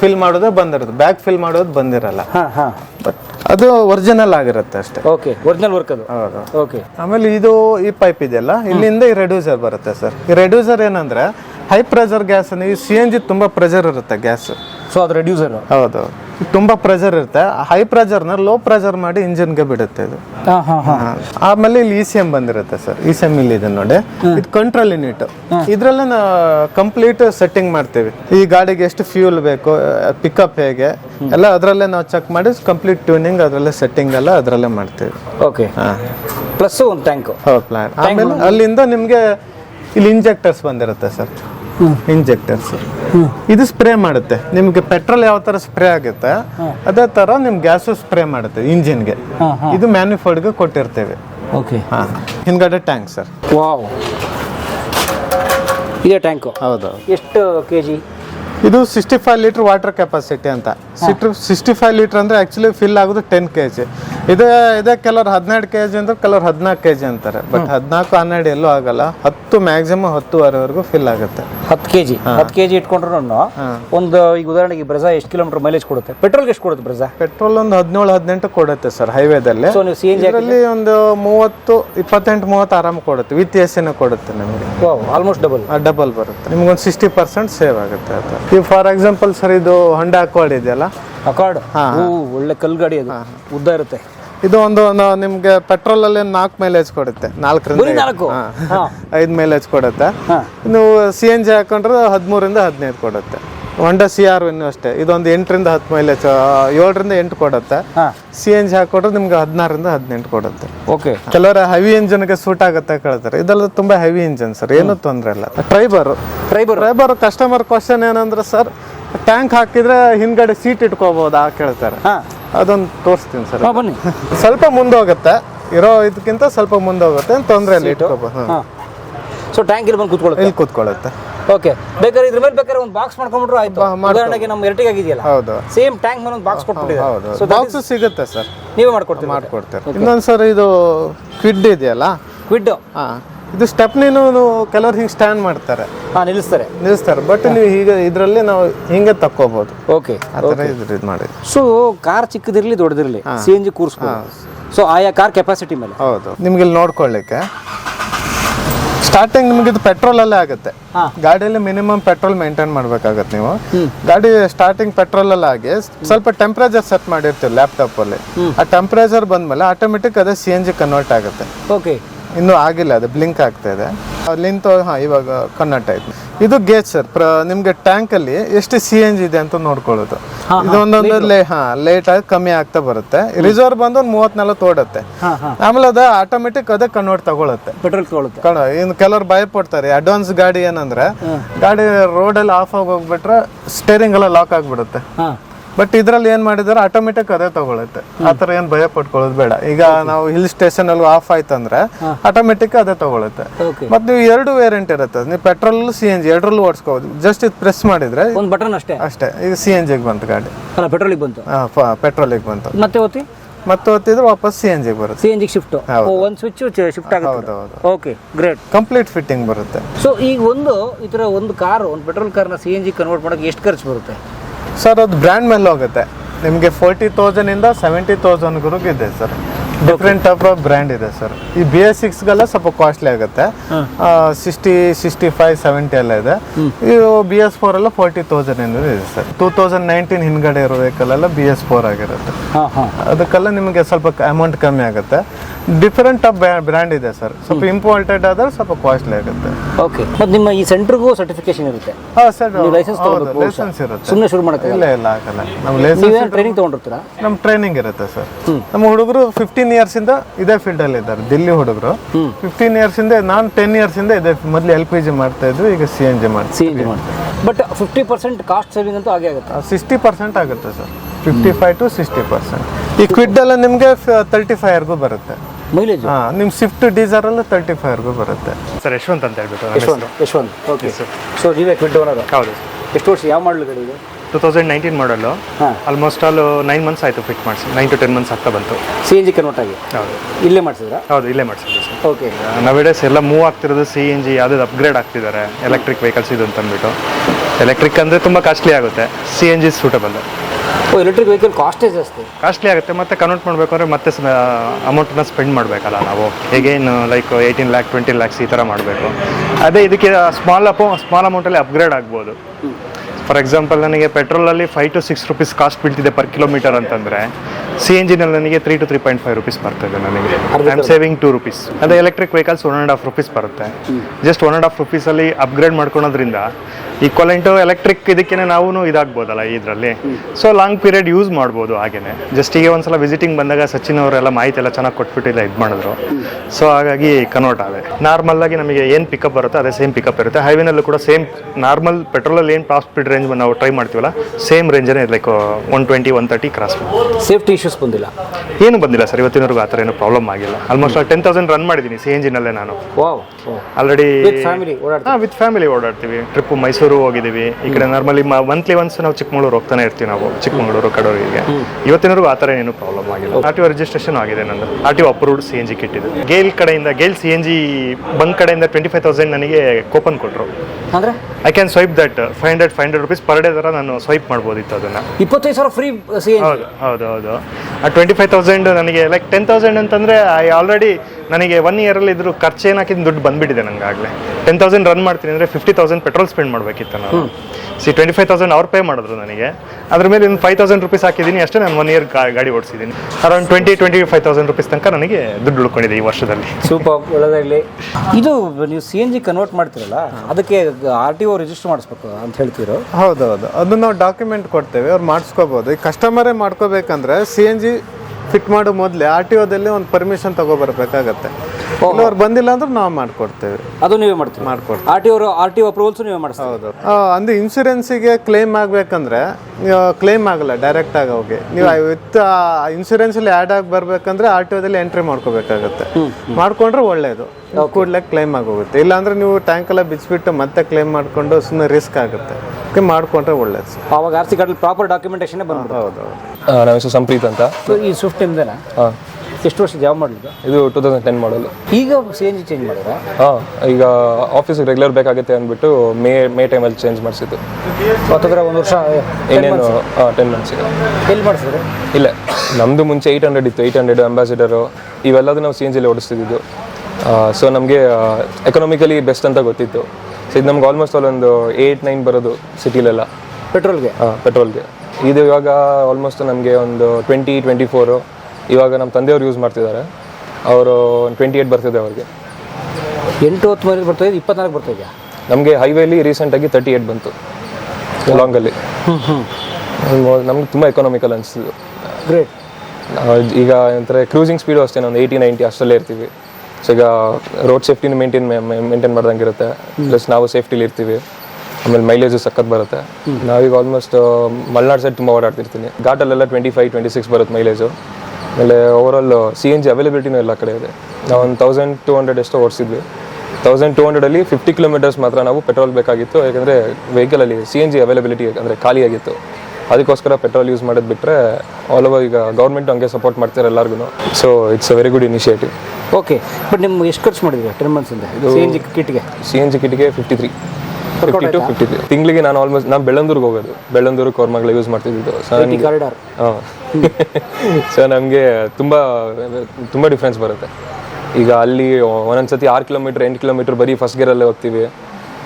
ಫಿಲ್ ಮಾಡೋದೇ ಬಂದಿರೋದು. ಬ್ಯಾಕ್ ಫಿಲ್ ಮಾಡೋದು ಬಂದಿರಲ್ಲ. ಹಾ ಹಾ. ಬಟ್ ಅದು ಒರಿಜಿನಲ್ ಆಗಿರುತ್ತೆ ಅಷ್ಟೇ. ಓಕೆ ಒರಿಜಿನಲ್ ವರ್ಕ್ ಅದು. ಹೌದು. ಓಕೆ. ಆಮೇಲೆ ಇದು ಈ ಪೈಪ್ ಇದೆಯಲ್ಲ ಇಲ್ಲಿಂದ ಈ ರೆಡ್ಯೂಸರ್ ಬರುತ್ತೆ ಸರ್ ಈ ರೆಡ್ಯೂಸರ್ ಏನಂದ್ರೆ ಹೈ ಪ್ರೆಷರ್ ಗ್ಯಾಸ್ ಈ ಸಿ ಎನ್ ಜಿ ತುಂಬಾ ಪ್ರೆಷರ್ ಇರುತ್ತೆ ಗ್ಯಾಸ್ ಸೊ ಅದು ರೆಡ್ಯೂಸರ್ ಹೌದು. ತುಂಬಾ ಪ್ರೆಷರ್ ಇರುತ್ತೆ. ಹೈ ಪ್ರೆಷರ್ನ ಲೋ ಪ್ರೆಷರ್ ಮಾಡಿ ಇಂಜಿನ್ಗೆ ಬಿಡುತ್ತೆ ಇದು. ಆಮೇಲೆ ಇಲ್ಲಿ ಇ ಸಿ ಎಂ ಬಂದಿರುತ್ತೆ ಸರ್ ಇ ಸಿ ಎಂ ಇಲ್ಲಿ ಇದೆ ನೋಡಿ. ಇದು ಕಂಟ್ರೋಲ್ ಯೂನಿಟ್ ಇದ್ರಲ್ಲೇ ನಾ ಕಂಪ್ಲೀಟ್ ಸೆಟ್ಟಿಂಗ್ ಮಾಡ್ತೀವಿ. ಈ ಗಾಡಿಗೆ ಎಷ್ಟು ಫ್ಯೂಲ್ ಬೇಕು ಪಿಕಪ್ ಹೇಗೆ ಎಲ್ಲ ಅದರಲ್ಲೇ ನಾವು ಚೆಕ್ ಮಾಡಿ ಕಂಪ್ಲೀಟ್ ಟ್ಯೂನಿಂಗ್ ಅದರಲ್ಲೇ ಸೆಟ್ಟಿಂಗ್ ಎಲ್ಲ ಅದರಲ್ಲೇ ಮಾಡ್ತೀವಿ. ಓಕೆ ಪ್ಲಸ್ ಒಂದು ಟ್ಯಾಂಕ್ ಹೌದು ಪ್ಲಾನ್ ಆಮೇಲೆ ಅಲ್ಲಿಂದ ನಿಮಗೆ ಇಲ್ಲಿ ಇಂಜೆಕ್ಟರ್ಸ್ ಬಂದಿರುತ್ತೆ ಸರ್ ಇಂಜೆಕ್ಟರ್ಸ್. ಇದು ಸ್ಪ್ರೇ ಮಾಡುತ್ತೆ. ನಿಮ್ಗೆ ಪೆಟ್ರೋಲ್ ಯಾವ ತರ ಸ್ಪ್ರೇ ಆಗುತ್ತೆ ಅದೇ ತರ ನಿಮ್ ಗ್ಯಾಸ್ ಸ್ಪ್ರೇ ಮಾಡುತ್ತೆ ಇಂಜಿನ್ಗೆ. ಇದು ಮ್ಯಾನಿಫೋಲ್ಡ್ಗೆ ಕೊಟ್ಟಿರ್ತೇವೆ. ಓಕೆ. ಹಿಂದ್ಗಡೆ ಟ್ಯಾಂಕ್ ಸರ್. ವಾವ್. ಇದೇ ಟ್ಯಾಂಕು? ಹೌದು. ಎಷ್ಟು ಕೆ ಜಿ ಇದು sixty five litre water capacity ಅಂತ. ಸಿಕ್ಸ್ಟಿ ಫೈವ್ ಲೀಟರ್ ಅಂದರೆ ಆ್ಯಕ್ಚುಲಿ ಫಿಲ್ ಆಗೋದು ಟೆನ್ ಕೆ ಜಿ ಇದೇ ಇದೇ ಕೆಲವ್ರು ಹದಿನೆರಡು ಕೆ ಜಿ ಅಂದ್ರೆ ಕೆಲವ್ರು ಹದಿನಾಲ್ಕು ಕೆ ಜಿ ಅಂತಾರೆ ಬಟ್ ಹದಿನಾಲ್ಕು ಹನ್ನೆರಡು ಎಲ್ಲೂ ಆಗಲ್ಲ. ಹತ್ತು ಮ್ಯಾಕ್ಸಿಮಮ್ ಹತ್ತುವರೆವರೆಗೂ ಫಿಲ್ ಆಗುತ್ತೆ. ಹತ್ತು ಕೆ ಜಿ ಹತ್ತು ಕೆ ಜಿ ಇಟ್ಕೊಂಡ್ರು ಒಂದು ಈಗ ಉದಾಹರಣೆಗೆ ಬ್ರೆಜಾ ಎಷ್ಟು ಕಿಲೋಮೀಟರ್ ಮೈಲೇಜ್ ಕೊಡುತ್ತೆ? ಪೆಟ್ರೋಲ್ಗೆ ಎಷ್ಟು ಕೊಡುತ್ತೆ ಬ್ರೆಜಾ? ಪೆಟ್ರೋಲ್ ಒಂದು ಹದಿನೇಳು ಹದಿನೆಂಟು ಕೊಡುತ್ತೆ ಸರ್ ಹೈವೇದಲ್ಲಿ ಸೊ ನೀವು ಸಿ ಎನ್ ಜಿ ಒಂದು ಮೂವತ್ತು ಇಪ್ಪತ್ತೆಂಟು ಮೂವತ್ತು ಆರಾಮ ಕೊಡುತ್ತೆ ವಿತ್ ಎ ಸಿನ ಕೊಡುತ್ತೆ ನಿಮಗೆ ಆಲ್ಮೋಸ್ಟ್ ಡಬಲ್ ಡಬಲ್ ಬರುತ್ತೆ. ನಿಮ್ಗೊಂದು ಸಿಕ್ಸ್ಟಿ ಪರ್ಸೆಂಟ್ ಸೇವ್ ಆಗುತ್ತೆ ಅದು. ಈಗ ಫಾರ್ ಎಕ್ಸಾಂಪಲ್ ಸರ್ ಇದು ಹೊಂಡಾ ಅಕ್ವಾರ್ಡ್ ಇದೆಯಲ್ಲ? ಅಕಾರ್ಡ್ ಹೂ. ಒಳ್ಳೆ ಕಲ್ಗಾಡಿ ಅದು. ಉದ್ದ ಇರುತ್ತೆ. ಇದು ಒಂದು ನಿಮ್ಗೆ ಪೆಟ್ರೋಲ್ ಅಲ್ಲಿ ನಾಲ್ಕು ಮೈಲೇಜ್ ಕೊಡುತ್ತೆ. ನಾಲ್ಕರಿಂದ ನಾಲ್ಕು. ಐದು ಮೈಲೇಜ್ ಕೊಡುತ್ತೆ. ನೀವು ಸಿ ಎನ್ ಜಿ ಹಾಕೊಂಡ್ರೆ ಹದಿಮೂರಿಂದ ಹದಿನೈದು ಕೊಡುತ್ತೆ. ಹೊಂಡಾ ಸಿ ಆರ್ ಇನ್ನು ಅಷ್ಟೇ. ಇದೊಂದು ಎಂಟರಿಂದ ಹತ್ತು ಮೈಲೇಜ್ ಏಳರಿಂದ ಎಂಟು ಕೊಡುತ್ತೆ. ಸಿ ಎನ್ ಜಿ ಹಾಕೊಂಡ್ರೆ ನಿಮ್ಗೆ ಹದಿನಾರರಿಂದ ಹದಿನೆಂಟು ಕೊಡುತ್ತೆ. ಓಕೆ ಕೆಲವರು ಹೆವಿ ಇಂಜಿನ್ಗೆ ಸೂಟ್ ಆಗುತ್ತೆ ಕೇಳ್ತಾರೆ. ಇದೆಲ್ಲ ತುಂಬಾ ಹೆವಿ ಇಂಜಿನ್ ಸರ್ ಏನು ತೊಂದರೆ ಇಲ್ಲ. Driver Triber driver customer question ಏನಂದ್ರೆ ಸರ್ ಟ್ಯಾಂಕ್ ಹಾಕಿದ್ರೆ ಹಿಂದ್ಗಡೆ ಸೀಟ್ ಇಟ್ಕೋಬಹುದಾ ಕೇಳ್ತಾರೆ. ಅದೊಂದು ತೋರಿಸ್ತೀನಿ ಸರ್ ಬನ್ನಿ. ಸ್ವಲ್ಪ ಮುಂದೆ ಹೋಗುತ್ತೆ ಇರೋ ಇದಕ್ಕಿಂತ ಸ್ವಲ್ಪ ಮುಂದೆ ಹೋಗುತ್ತೆ ತೊಂದರೆ ಇಲ್ಲ ಇಟ್ಕೋಬೋದು. ಸೊ ಟ್ಯಾಂಕ್ ಇಲ್ಲಿ ಬಂದು ಕೂತ್ಕೊಳ್ಳುತ್ತೆ? ಇಲ್ಲಿ ಕೂತ್ಕೊಳ್ಳುತ್ತೆ. ಓಕೆ ಬೇಕಾದ್ರೆ ಇದ್ರ ಮೇಲೆ ಬೇಕಾದ್ರೆ ಒಂದು ಬಾಕ್ಸ್ ಮಾಡ್ಕೊಂಡ್ಬಿಟ್ರು ಆಯ್ತು. ಉದಾಹರಣೆಗೆ ನಮ್ಮ ಎರಟಿಗೆ ಆಗಿದೆಯಲ್ಲ? ಹೌದು. ಸೇಮ್ ಟ್ಯಾಂಕ್ ಮೇಲೆ ಒಂದು ಬಾಕ್ಸ್ ಕೊಟ್ಟು ಹೌದು. ಸೊ ಬಾಕ್ಸ್ ಸಿಗುತ್ತೆ ಸರ್. ನೀವೇ ಮಾಡ್ಕೊಡ್ತೀವಿ ಮಾಡ್ಕೊಡ್ತೀವಿ ಇನ್ನೊಂದು ಸರ್ ಇದು ಕ್ವಿಡ್ ಇದೆಯಲ್ಲ? ಕ್ವಿಡ್ ಹಾಂ. ಇದು ಸ್ಟೆಪ್ನಿನೂ ಕೆಲವರು ಹಿಂಗೆ ಸ್ಟ್ಯಾಂಡ್ ಮಾಡ್ತಾರೆ. ಹಾಂ ನಿಲ್ಲಿಸ್ತಾರೆ. ನಿಲ್ಲಿಸ್ತಾರೆ. ಬಟ್ ನೀವು ಈಗ ಇದರಲ್ಲಿ ನಾವು ಹಿಂಗೆ ತಕ್ಕೋಬೋದು. ಓಕೆ ಆ ಥರ ಇದು ಮಾಡಿ ಸೊ ಕಾರ್ ಚಿಕ್ಕದಿರಲಿ ದೊಡ್ಡದಿರಲಿ ಸಿ ಎನ್ ಜಿ ಕೂರಿಸ್ಬೋದು ಸೊ ಆಯಾ ಕಾರ್ ಕೆಪಾಸಿಟಿ ಮೇಲೆ. ಹೌದು. ನಿಮ್ಗೆ ಇಲ್ಲಿ ನೋಡ್ಕೊಳ್ಳಿಕ್ಕೆ. ಸ್ಟಾರ್ಟಿಂಗ್ ನಿಮ್ಗೆ ಇದು ಪೆಟ್ರೋಲ್ ಅಲ್ಲೇ ಆಗುತ್ತೆ. ಗಾಡಿಯಲ್ಲಿ ಮಿನಿಮಮ್ ಪೆಟ್ರೋಲ್ ಮೇಂಟೈನ್ ಮಾಡ್ಬೇಕಾಗತ್ತೆ ನೀವು. ಗಾಡಿ ಸ್ಟಾರ್ಟಿಂಗ್ ಪೆಟ್ರೋಲ್ ಅಲ್ಲಿ ಆಗಿ ಸ್ವಲ್ಪ ಟೆಂಪ್ರೇಚರ್ ಸೆಟ್ ಮಾಡಿರ್ತೀವಿ ಲ್ಯಾಪ್ಟಾಪಲ್ಲಿ ಆ ಟೆಂಪ್ರೇಚರ್ ಬಂದ್ಮೇಲೆ ಆಟೋಮೆಟಿಕ್ ಅದೇ ಸಿ ಎನ್ ಜಿ ಕನ್ವರ್ಟ್ ಆಗುತ್ತೆ. ಓಕೆ ಇನ್ನೂ ಆಗಿಲ್ಲ ಅದು ಬ್ಲಿಂಕ್ ಆಗ್ತಾ ಇದೆ. ಅಲ್ಲಿಂದ ಹಾಂ ಇವಾಗ ಕನ್ವರ್ಟ್ ಆಯ್ತು. ಇದು ಗೇಜ್ ಸರ್ ಪ್ರ ನಿಮಗೆ ಟ್ಯಾಂಕಲ್ಲಿ ಎಷ್ಟು ಸಿ ಎನ್ ಜಿ ಇದೆ ಅಂತ ನೋಡ್ಕೊಳ್ಳೋದು. ಇದು ಒಂದೊಂದು ಲೇ ಹಾಂ ಲೇಟ್ ಆಗಿ ಕಮ್ಮಿ ಆಗ್ತಾ ಬರುತ್ತೆ. ರಿಸರ್ವ್ ಬಂದು ಒಂದು ಮೂವತ್ತ್ ನಲ್ವತ್ತು ಓಡುತ್ತೆ. ಹಾಂ ಹಾಂ. ಆಮೇಲೆ ಅದು ಆಟೋಮೆಟಿಕ್ ಅದೇ ಕನ್ವರ್ಟ್ ತಗೊಳುತ್ತೆ. ಪೆಟ್ರೋಲ್ ತಗೊಳುತ್ತೆ. ಇನ್ನು ಕೆಲವ್ರು ಭಯ ಪಡ್ತಾರೆ ಅಡ್ವಾನ್ಸ್ ಗಾಡಿ ಏನಂದ್ರೆ ಗಾಡಿ ರೋಡಲ್ಲಿ ಆಫ್ ಆಗಿ ಹೋಗ್ಬಿಟ್ರೆ ಸ್ಟೇರಿಂಗ್ ಎಲ್ಲ ಲಾಕ್ ಆಗ್ಬಿಡುತ್ತೆ. ಬಟ್ ಇದ್ರಲ್ಲಿ ಏನ್ ಮಾಡಿದಾರೆ? ಆಟೋಮೆಟಿಕ್ ಅದೇ ತಗೊಳುತ್ತೆ. ಆತರ ಏನ್ ಭಯ ಪಟ್ಕೊಳ್ಳೋದು ಬೇಡ. ಈಗ ನಾವು ಹಿಲ್ ಸ್ಟೇಷನ್ ಅಲ್ಲಿ ಆಫ್ ಆಯ್ತಂದ್ರೆ ಆಟೋಮೆಟಿಕ್ ಅದೇ ತಗೊಳುತ್ತೆ. ಮತ್ತೆ ನೀವು ಎರಡು ವೇರಿಯಂಟ್ ಇರುತ್ತೆ. ನೀವು ಪೆಟ್ರೋಲ್ ಸಿ ಎನ್ ಜಿ ಎರಡರಲ್ಲೂ ಓಡಿಸ್ಕೋಬಹುದು ಜಸ್ಟ್ ಇದು ಪ್ರೆಸ್ ಮಾಡಿದ್ರೆ ಒಂದು ಬಟನ್ ಅಷ್ಟೇ? ಅಷ್ಟೇ. ಈಗ ಸಿ ಎನ್ ಜಿಗೆ ಬಂತು ಗಾಡಿ. ಪೆಟ್ರೋಲಿಗೆ ಬಂತು? ಪೆಟ್ರೋಲಿಗೆ ಬಂತು. ಮತ್ತೆ ಓತಿ? ಮತ್ತೆ ಹೊತ್ತಿದ್ರೆ ವಾಪಸ್ ಸಿ ಎನ್ ಜಿಗೆ ಬರುತ್ತೆ. ಸಿ ಎನ್ ಜಿಗೆ ಶಿಫ್ಟ್ ಒಂದು ಸ್ವಿಚ್ ಶಿಫ್ಟ್ ಆಗುತ್ತೆ. ಓಕೆ ಗ್ರೇಟ್ ಕಂಪ್ಲೀಟ್ ಫಿಟ್ಟಿಂಗ್ ಬರುತ್ತೆ. ಸೊ ಈಗ ಒಂದು ಈ ತರ ಒಂದು ಕಾರ್ ಒಂದು ಪೆಟ್ರೋಲ್ ಕಾರ್ನ ಸಿ ಎನ್ ಜಿ ಕನ್ವರ್ಟ್ ಮಾಡೋಕೆ ಎಷ್ಟು ಖರ್ಚು ಬರುತ್ತೆ? ಸರ್ ಅದು ಬ್ರ್ಯಾಂಡ್ ಮೇಲೆ ಹೋಗುತ್ತೆ ನಿಮಗೆ ಫೋರ್ಟಿ ತೌಸಂಡಿಂದ ಸೆವೆಂಟಿ ತೌಸಂಡ್ಗೂ ಇದೆ sir. Different type of brand ಇದೆ ಸರ್ ಈ ಬಿ ಎಸ್ ಸಿಕ್ಸ್ಗೆಲ್ಲ ಸ್ವಲ್ಪ ಕಾಸ್ಟ್ಲಿ ಆಗುತ್ತೆ. ಸಿಕ್ಸ್ಟಿ ಸಿಕ್ಸ್ಟಿ ಫೈವ್ ಸೆವೆಂಟಿ ಎಲ್ಲ ಇದೆ. ಇದು ಬಿ ಎಸ್ ಫೋರ್ ಎಲ್ಲ ಫೋರ್ಟಿ ತೌಸಂಡ್ ಇಂದ ಇದೆ ಸರ್ ಟೂ ತೌಸಂಡ್ ನೈನ್ಟೀನ್ ಹಿಂದ್ಗಡೆ ಇರೋ ವೆಹಿಕಲ್ ಎಲ್ಲ ಬಿ ಎಸ್ ಫೋರ್ ಆಗಿರುತ್ತೆ. ಅದಕ್ಕೆಲ್ಲ ನಿಮಗೆ ಸ್ವಲ್ಪ ಅಮೌಂಟ್ ಕಮ್ಮಿ ಆಗುತ್ತೆ. ಡಿಫರೆಂಟ್ ಆಫ್ ಬ್ರ್ಯಾಂಡ್ ಇದೆ ಸರ್ ಸ್ವಲ್ಪ ಇಂಪಾರ್ಟೆಂಟ್ ಆದ್ರೆ ಸ್ವಲ್ಪ ಕಾಸ್ಟ್ಲಿ ಆಗುತ್ತೆ. ಓಕೆ ಮತ್ತೆ ನಿಮ್ಮ ಈ ಸೆಂಟರ್ಗೂ ಸರ್ಟಿಫಿಕೇಶನ್ ಇರುತ್ತೆ. ಹಾಂ ಸರ್ ಲೈಸೆನ್ಸ್ ತಗೋಬೇಕು ಲೈಸೆನ್ಸ್ ಇರುತ್ತೆ. ಸುಮ್ಮನೆ ಶುರು ಮಾಡಕ್ಕೆ ಇಲ್ಲ ಇಲ್ಲ ಆಗಲ್ಲ. ನಮ್ಮ ಲೈಸೆನ್ಸ್ ಟ್ರೈನಿಂಗ್ ತಗೊಂಡಿರ್ತೀರಾ? ನಮ್ಮ ಟ್ರೈನಿಂಗ್ ಇರುತ್ತೆ ಸರ್ ನಮ್ಮ ಹುಡುಗರು ಫಿಫ್ಟೀನ್ ಇಯರ್ಸ್ ಇಂದ ಇದೇ ಫೀಲ್ಡ್ ಅಲ್ಲಿ ಇದ್ದಾರೆ ದಿಲ್ಲಿ ಹುಡುಗರು. ಫಿಫ್ಟೀನ್ ಇಯರ್ಸ್ ಇಂದ ನಾನು ಟೆನ್ ಇಯರ್ಸ್ ಇಂದ ಇದೆ ಮೊದಲು ಎಲ್ ಪಿ ಜಿ ಮಾಡ್ತಾ ಇದ್ವಿ ಈಗ C N G C N G ಮಾಡಿ but fifty percent cost saving ಅಂತೂ ಆಗೇ ಆಗುತ್ತೆ. ಸಿಕ್ಸ್ಟಿ ಪರ್ಸೆಂಟ್ ಆಗುತ್ತೆ sir. Fifty five to sixty percent ಈ ಕ್ವಿಡ್ ಎಲ್ಲ ನಿಮಗೆ ತರ್ಟಿ ಫೈವ್ವರೆಗೂ ಬರುತ್ತೆ. ಮೈಲೇಜ್ ಹಾಂ ನಿಮ್ಮ ಸ್ವಿಫ್ಟ್ ಡೀಸರ್ ಎಲ್ಲ ತರ್ಟಿ ಫೈವ್ವರೆಗೂ ಬರುತ್ತೆ. ಸರ್ ಯಶವಂತ್ ಅಂತ ಹೇಳ್ಬಿಟ್ಟು Yashwant Yashwant okay sir so ನೀವೇ ಕ್ವಿಡ್ ಓನರ್ ಹೌದು ಎಷ್ಟು ವರ್ಷ ಯಾವ ಮಾಡಲು ಗಾಡಿ ಇದು ಟೂ ತೌಸಂಡ್ ನೈನ್ಟೀನ್ ಮಾಡಲು ಹಾಂ. ಆಲ್ಮೋಸ್ಟ್ ಆಲ್ ನೈನ್ ಮಂತ್ಸ್ ಆಯಿತು ಫಿಟ್ ಮಾಡಿಸಿ ನೈನ್ ಟು ಟೆನ್ ಮಂತ್ಸ್ ಆಗ್ತಾ ಬಂತು. ಸಿ ಎನ್ ಜಿ ಕನ್ವರ್ಟ್ ಆಗಿ? ಹೌದು. ಇಲ್ಲೇ ಮಾಡಿಸಿದ್ರಾ? ಹೌದು ಇಲ್ಲೇ ಮಾಡಿಸಿದ್ವಿ ಸರ್. ಓಕೆ ನವಿಡೇಸ್ ಎಲ್ಲ ಮೂವ್ ಆಗ್ತಿರೋದು ಸಿ ಎನ್ ಜಿ ಯಾವ್ದು ಅಪ್ಗ್ರೇಡ್ ಆಗ್ತಿದ್ದಾರೆ ಎಲೆಕ್ಟ್ರಿಕ್ ವೆಹಿಕಲ್ಸ್ ಇದು ಅಂತ ಅಂದ್ಬಿಟ್ಟು. ಎಲೆಕ್ಟ್ರಿಕ್ ಅಂದರೆ ತುಂಬ ಕಾಸ್ಟ್ಲಿ ಆಗುತ್ತೆ ಸಿ ಎನ್ ಜಿ ಸೂಟಬಲ್ ಓ ಎಲೆಕ್ಟ್ರಿಕ್ ವೆಹಿಕಲ್ ಕಾಸ್ಟೇ ಜಾಸ್ತಿ. ಕಾಸ್ಟ್ಲಿ ಆಗುತ್ತೆ ಮತ್ತೆ ಕನ್ವರ್ಟ್ ಮಾಡಬೇಕಾದ್ರೆ ಅಂದರೆ ಮತ್ತೆ ಅಮೌಂಟನ್ನ ಸ್ಪೆಂಡ್ ಮಾಡಬೇಕಲ್ಲ ನಾವು. ಹೇಗೇನು like eighteen lakh twenty lakhs ಈ ಥರ ಮಾಡಬೇಕು. ಅದೇ ಇದಕ್ಕೆ ಸ್ಮಾಲ್ ಅಪ್ ಸ್ಮಾಲ್ ಅಮೌಂಟಲ್ಲಿ ಅಪ್ಗ್ರೇಡ್ ಆಗ್ಬೋದು. ಫಾರ್ ಎಕ್ಸಾಂಪಲ್ ನನಗೆ ಪೆಟ್ರೋಲಲ್ಲಿ five to six rupees cost ಬೀಳ್ತಿದೆ ಪರ್ ಕಿಲೋಮೀಟರ್ ಅಂತಂದರೆ ಸಿ ಎನ್ ಜಿನಲ್ಲಿ ನನಗೆ three to three point five rupees ಬರ್ತದೆ ನನಗೆ. I am saving two rupees ಅದೇ electric vehicles one and half rupees ಬರುತ್ತೆ. ಜಸ್ಟ್ ಒನ್ ಆ್ಯಂಡ್ ಹಾಫ್ ರುಪೀಸಲ್ಲಿ ಅಪ್ಗ್ರೇಡ್ ಮಾಡ್ಕೊಳೋದ್ರಿಂದ ಈಕ್ವಲೆಂಟು ಎಲೆಕ್ಟ್ರಿಕ್ ಇದಕ್ಕೆ ನಾವು ಇದಾಗ್ಬೋದಲ್ಲ ಇದರಲ್ಲಿ. ಸೊ ಲಾಂಗ್ ಪೀರಿಯಡ್ ಯೂಸ್ ಮಾಡ್ಬೋದು ಹಾಗೇನೆ. ಜಸ್ಟ್ ಈಗ ಒಂದ್ಸಲ ವಿಸಿಟಿಂಗ್ ಬಂದಾಗ ಸಚಿನ್ ಅವರೆಲ್ಲ ಮಾಹಿತಿ ಎಲ್ಲ ಚೆನ್ನಾಗಿ ಕೊಟ್ಬಿಟ್ಟು ಇಲ್ಲ ಇದು ಮಾಡಿದ್ರು. ಸೊ ಹಾಗಾಗಿ ಕನ್ವರ್ಟ್ ಆಗಿದೆ ನಾರ್ಮಲ್ ಆಗಿ ನಮಗೆ ಏನು ಪಿಕಪ್ ಬರುತ್ತೆ ಅದೇ ಸೇಮ್ ಪಿಕಪ್ ಇರುತ್ತೆ. ಹೈವೇನಲ್ಲೂ ಕೂಡ ಸೇಮ್ ನಾರ್ಮಲ್ ಪೆಟ್ರೋಲಲ್ಲಿ ಏನು ಟಾಪ್ ಸ್ಪೀಡ್ ರೇಂಜ್ ನಾವು ಟ್ರೈ ಮಾಡ್ತೀವಲ್ಲ same ರೇಂಜನೇ like one twenty one thirty cross safety issues ಬಂದಿಲ್ಲ? ಏನು ಬಂದಿಲ್ಲ ಸರ್ ಇವತ್ತಿನವರೆಗೂ ಆ ಥರ ಏನು ಪ್ರಾಬ್ಲಮ್ ಆಗಿಲ್ಲ. ಆಲ್ಮೋಸ್ಟ್ ಟೆನ್ ತೌಸಂಡ್ ರನ್ ಮಾಡಿದ್ದೀನಿ ಸಿ ಎನ್ ಜಿನಲ್ಲೇ ನಾನು. ಆಲ್ರೆಡಿ ವಿತ್ ಫ್ಯಾಮಿಲಿ ಓಡಾಡ್ತಾರೆ? ವಿತ್ ಫ್ಯಾಮಿಲಿ ಓಡಾಡ್ತೀವಿ. ಟ್ರಿಪ್ ಮೈಸೂರು ಹೋಗಿದ್ದೀವಿ. ಈ ಕಡೆ ನಾರ್ಮಲಿ ಮಂತ್ಲಿ ಒನ್ಸ್ ನಾವು ಚಿಕ್ಕಮಗಳೂರು ಹೋಗ್ತಾನೆ ಇರ್ತೀವಿ ನಾವು ಚಿಕ್ಕಮಗಳೂರು ಕಡೂರಿಗೆ. ಇವತ್ತಿನವರೆಗೂ ಆ ಥರ ಏನು ಪ್ರಾಬ್ಲಮ್ ಆಗಿಲ್ಲ. ಆರ್ ಟಿ ರಿಜಿಸ್ಟ್ರೇಷನ್ ಆಗಿದೆ ನಂದು. R T approved C N G ಕಿಟ್ಟಿದೆ GAIL ಕಡೆಯಿಂದ GAIL C N G bunk ಕಡೆಯಿಂದ ಟ್ವೆಂಟಿ ಫೈವ್ ತೌಸಂಡ್ ನನಗೆ ಕೂಪನ್ ಕೊಟ್ಟರು ಅಂದ್ರೆ? I can swipe that five hundred five hundred rupees per day ಥರ ನಾನು ಸ್ವೈಪ್ ಮಾಡ್ಬೋದಿತ್ತು ಅದನ್ನ. ಇಪ್ಪತ್ತೈದು ಸಾವಿರ ಫ್ರೀ ಸಿ ಹೌದು ಹೌದು ಹೌದು. ಆ ಟ್ವೆಂಟಿ ಫೈವ್ ತೌಸಂಡ್ ನನಗೆ ಲೈಕ್ ಟೆನ್ ತೌಸಂಡ್ ಅಂತಂದ್ರೆ ಐ ಆಲ್ರೆಡಿ ನನಗೆ ಒನ್ ಇಯರಲ್ಲಿ ಇದ್ರ ಖರ್ಚು ಏನಾಕಿದ್ ದುಡ್ಡು ಬಂದ್ಬಿಟ್ಟಿದೆ ನಂಗೆ ಆಗಲೇ ಟೆನ್ ತೌಸಂಡ್ ರನ್ ಮಾಡ್ತೀನಿ ಅಂದ್ರೆ ಫಿಫ್ಟಿ ತೌಸಂಡ್ ಪೆಟ್ರೋಲ್ ಸ್ಪೆಂಡ್ ಮಾಡಬೇಕಿತ್ತು ನಾನು. ಸಿ ಟ್ವೆಂಟಿ ಫೈವ್ ತೌಸಂಡ್ ಅವ್ರು ಪೇ ಮಾಡಿದ್ರು ನನಗೆ. ಅದ್ರ ಮೇಲೆ ಇನ್ನು ಫೈವ್ ತೌಸಂಡ್ ರುಪೀಸ್ ಹಾಕಿದ್ದೀನಿ ಅಷ್ಟೇ ನಾನು ಒನ್ ಇಯರ್ ಗಾಡಿ ಓಡಿಸಿದ್ದೀನಿ around twenty twenty five thousand rupees ತನಕ ನನಗೆ ದುಡ್ಡು ಉಳ್ಕೊಂಡಿದೆ ಈ ವರ್ಷದಲ್ಲಿ. ಸೂಪರ್ ಒಳ್ಳೆದಾಗಲಿ. ಇದು ನೀವು ಸಿ ಎನ್ ಜಿ ಕನ್ವರ್ಟ್ ಮಾಡ್ತೀರಲ್ಲ ಅದಕ್ಕೆ ಆರ್ ಟಿ ಒ ರಿಜಿಸ್ಟರ್ ಮಾಡಿಸ್ಬೇಕು ಅಂತ ಹೇಳ್ತೀರೋ ಹೌದೌದು. ಅದನ್ನ ನಾವು ಡಾಕ್ಯುಮೆಂಟ್ ಕೊಡ್ತೇವೆ ಅವ್ರು ಮಾಡಿಸ್ಕೋಬೋದು. ಈ ಕಸ್ಟಮರೇ ಮಾಡ್ಕೋಬೇಕಂದ್ರೆ ಸಿ ಎನ್ ಜಿ ಫಿಟ್ ಮಾಡೋ ಮೊದಲೇ ಆರ್ ಟಿ ಒದಲ್ಲಿ ಒಂದು ಪರ್ಮಿಷನ್ ತಗೊಬರ್ಬೇಕಾಗತ್ತೆ. ಅವ್ರು ಬಂದಿಲ್ಲ ಅಂದ್ರೆ ನಾವು ಮಾಡ್ಕೊಡ್ತೇವೆ. ಅದು ನೀವೇ ಮಾಡ್ತೀವಿ ಮಾಡ್ಕೊಡ್ತೀವಿ. ಆರ್ ಟಿ ಅವರು ಆರ್ ಟಿ ಅಪ್ರೂವಲ್ಸ್ ನೀವೇ ಮಾಡಿಸ್ತೀವಿ ಹೌದು. ಆ, ಅಂದ್ರೆ ಇನ್ಸೂರೆನ್ಸಿಗೆ ಕ್ಲೇಮ್ ಆಗ್ಬೇಕಂದ್ರೆ ಕ್ಲೇಮ್ ಆಗಲ್ಲ ಡೈರೆಕ್ಟ್ ಆಗಿ ಹೋಗಿ ನೀವು ವಿತ್ ಇನ್ಸೂರೆನ್ಸ್ ಅಲ್ಲಿ ಆ್ಯಡ್ ಆಗಿ ಬರ್ಬೇಕಂದ್ರೆ ಆರ್ ಟಿ ಓದಲ್ಲಿ ಎಂಟ್ರಿ ಮಾಡ್ಕೋಬೇಕಾಗತ್ತೆ. ಮಾಡ್ಕೊಂಡ್ರೆ ಒಳ್ಳೇದು. ಕೂಡಲೇ ಕ್ಲೇಮ್ ಆಗೋಗುತ್ತೆ. ಇಲ್ಲಾಂದ್ರೆ ನೀವು ಟ್ಯಾಂಕ್ ಎಲ್ಲ ಬಿಚ್ಚಿಬಿಟ್ಟು ಮತ್ತೆ ಕ್ಲೇಮ್ ಮಾಡ್ಕೊಂಡು ಸುಮ್ಮನೆ ರಿಸ್ಕ್ ಆಗುತ್ತೆ. ಅದಕ್ಕೆ ಮಾಡ್ಕೊಂಡ್ರೆ ಒಳ್ಳೇದು ಸರ್. ಅವಾಗ R C card proper documentation ಬಂದ್ಬಿಡ್ತು ಹೌದು ಹೌದು. ಆ, ನನ್ನ ಹೆಸರು ಸಂಪ್ರೀತ್ ಅಂತ. ಈ ಸ್ವಿಫ್ಟ್ ಇಂದನ ಹಾಂ. ಎಷ್ಟು ವರ್ಷ ಯಾವ ಮಾಡಲಿದ್ದು ಇದು ಟೂ ತೌಸಂಡ್ ಟೆನ್ ಮಾಡಲು ಈಗ ಸಿ ಎನ್ ಜಿ ಚೇಂಜ್ ಮಾಡಿದ್ರೆ? ಹಾಂ ಈಗ ಆಫೀಸಿಗೆ ರೆಗ್ಯುಲರ್ ಬೇಕಾಗುತ್ತೆ ಅಂದ್ಬಿಟ್ಟು ಮೇ ಮೇ ಟೈಮಲ್ಲಿ ಚೇಂಜ್ ಮಾಡಿಸಿದ್ದು. ಒಂದು ವರ್ಷ ಇನ್ನೇನು ಟೆನ್ ಮಂತ್ಸ್ ಇದೆ. ಎಲ್ಲಿ ಮಾಡಿಸಿದ್ರೆ? ಇಲ್ಲ ನಮ್ಮದು ಮುಂಚೆ ಏಯ್ಟ್ ಹಂಡ್ರೆಡ್ ಇತ್ತು ಏಯ್ಟ್ ಹಂಡ್ರೆಡ್ ಅಂಬಾಸಿಡರು ಇವೆಲ್ಲದು ನಾವು ಸಿ ಎನ್ ಜಿಲಿ ಓಡಿಸ್ತಿದ್ದು ಸೊ ನಮಗೆ ಎಕನಾಮಿಕಲಿ ಬೆಸ್ಟ್ ಅಂತ ಗೊತ್ತಿತ್ತು. ಸೊ ಇದು ನಮ್ಗೆ ಆಲ್ಮೋಸ್ಟ್ ಆಲ್ ಒಂದು ಏಯ್ಟ್ ನೈನ್ ಬರೋದು ಸಿಟಿಲೆಲ್ಲ ಪೆಟ್ರೋಲ್ಗೆ ಹಾಂ ಪೆಟ್ರೋಲ್ಗೆ ಇದು ಇವಾಗ ಆಲ್ಮೋಸ್ಟ್ ನಮಗೆ ಒಂದು ಟ್ವೆಂಟಿ ಟ್ವೆಂಟಿ ಫೋರು ಇವಾಗ ನಮ್ಮ ತಂದೆಯವರು ಯೂಸ್ ಮಾಡ್ತಿದ್ದಾರೆ. ಅವರು ಟ್ವೆಂಟಿ ಏಯ್ಟ್ ಬರ್ತಿದೆ ಅವ್ರಿಗೆ. ಎಂಟು ಹತ್ತು ಮೈಲಿ ಬರ್ತಾ ಇದೆ ಇಪ್ಪತ್ನಾಲ್ಕು ಬರ್ತಾ ಇದೆಯಾ? ನಮಗೆ ಹೈವೇಲಿ ರೀಸೆಂಟಾಗಿ ತರ್ಟಿ ಏಯ್ಟ್ ಬಂತು. ಲಾಂಗಲ್ಲಿ ನಮ್ಗೆ ತುಂಬ ಎಕನಾಮಿಕಲ್ ಅನಿಸ್ತಿದ್ದು. ಗ್ರೇಟ್ ಈಗ ಒಂಥರ ಕ್ರೂಸಿಂಗ್ ಸ್ಪೀಡು ಅಷ್ಟೇ ಒಂದು ಏಯ್ಟಿ ನೈಂಟಿ ಅಷ್ಟಲ್ಲೇ ಇರ್ತೀವಿ. ಸೊ ಈಗ ರೋಡ್ ಸೇಫ್ಟಿನ ಮೇಂಟೈನ್ ಮೇಂಟೈನ್ ಮಾಡ್ದಂಗೆ ಇರುತ್ತೆ ಪ್ಲಸ್ ನಾವು ಸೇಫ್ಟಿಲಿ ಇರ್ತೀವಿ. ಆಮೇಲೆ ಮೈಲೇಜು ಸಖತ್ ಬರುತ್ತೆ. ನಾವೀಗ ಆಲ್ಮೋಸ್ಟ್ ಮಲ್ನಾಡ್ ಸೈಡ್ ತುಂಬ ಓಡಾಡ್ತಿರ್ತೀನಿ. ಘಾಟಲ್ಲೆಲ್ಲ ಟ್ವೆಂಟಿ ಫೈವ್ ಟ್ವೆಂಟಿ ಸಿಕ್ಸ್ ಬರುತ್ತೆ ಮೈಲೇಜು ಆಮೇಲೆ ಓವರಾಲ್ ಸಿ ಎನ್ ಜಿ ಅವೈಲಬಿಲಿಟಿನೂ ಎಲ್ಲ ಕಡೆ ಇದೆ. ನಾವು ಒಂದು ತೌಸಂಡ್ ಟೂ ಹಂಡ್ರೆಡ್ ಎಷ್ಟೋ ಓಡಿಸಿದ್ವಿ. ತೌಸಂಡ್ ಟೂ ಹಂಡ್ರೆಡಲ್ಲಿ ಫಿಫ್ಟಿ ಕಿಲೋಮೀಟರ್ಸ್ ಮಾತ್ರ ನಾವು ಪೆಟ್ರೋಲ್ ಬೇಕಾಗಿತ್ತು. ಯಾಕಂದರೆ ವೆಹಿಕಲಲ್ಲಿ ಸಿ ಎನ್ ಜಿ ಅವೈಲಬಿಲಿಟಿ ಅಂದರೆ ಖಾಲಿಯಾಗಿತ್ತು ಅದಕ್ಕೋಸ್ಕರ ಪೆಟ್ರೋಲ್ ಯೂಸ್ ಮಾಡೋದು ಬಿಟ್ಟರೆ ಆಲ್ ಓವರ್ ಈಗ ಗೌರ್ಮೆಂಟ್ ಹಂಗೆ ಸಪೋರ್ಟ್ ಮಾಡ್ತಾರೆ ಎಲ್ಲರಿಗೂ so it's a very good initiative okay but ನಿಮ್ಗೆ ಎಷ್ಟು ಖರ್ಚು ಮಾಡಿದ್ವಿ ಟೆನ್ ಮಂತ್ಸಿಂದ ಸಿ ಎನ್ ಜಿ ಕಿಟ್ಗೆ C N G ಕಿಟ್ಗೆ fifty three fifty two fifty ತಿಂಗಳಿಗೆ ನಾನು ಆಲ್ಮೋಸ್ಟ್ ನಾನು ಬೆಳ್ಳಂದೂರ್ಗೆ ಹೋಗೋದು. ಬೆಳ್ಳಂದೂರು ಕೋರ್ಮಗಳು ಯೂಸ್ ಮಾಡ್ತಿದ್ದು ಸೊ ನಮಗೆ ತುಂಬ ತುಂಬ ಡಿಫ್ರೆನ್ಸ್ ಬರುತ್ತೆ. ಈಗ ಅಲ್ಲಿ ಒಂದೊಂದ್ಸತಿ ಆರು ಕಿಲೋಮೀಟರ್ ಎಂಟು ಕಿಲೋಮೀಟರ್ ಬರೀ ಫಸ್ಟ್ ಗೇರಲ್ಲೇ ಹೋಗ್ತೀವಿ.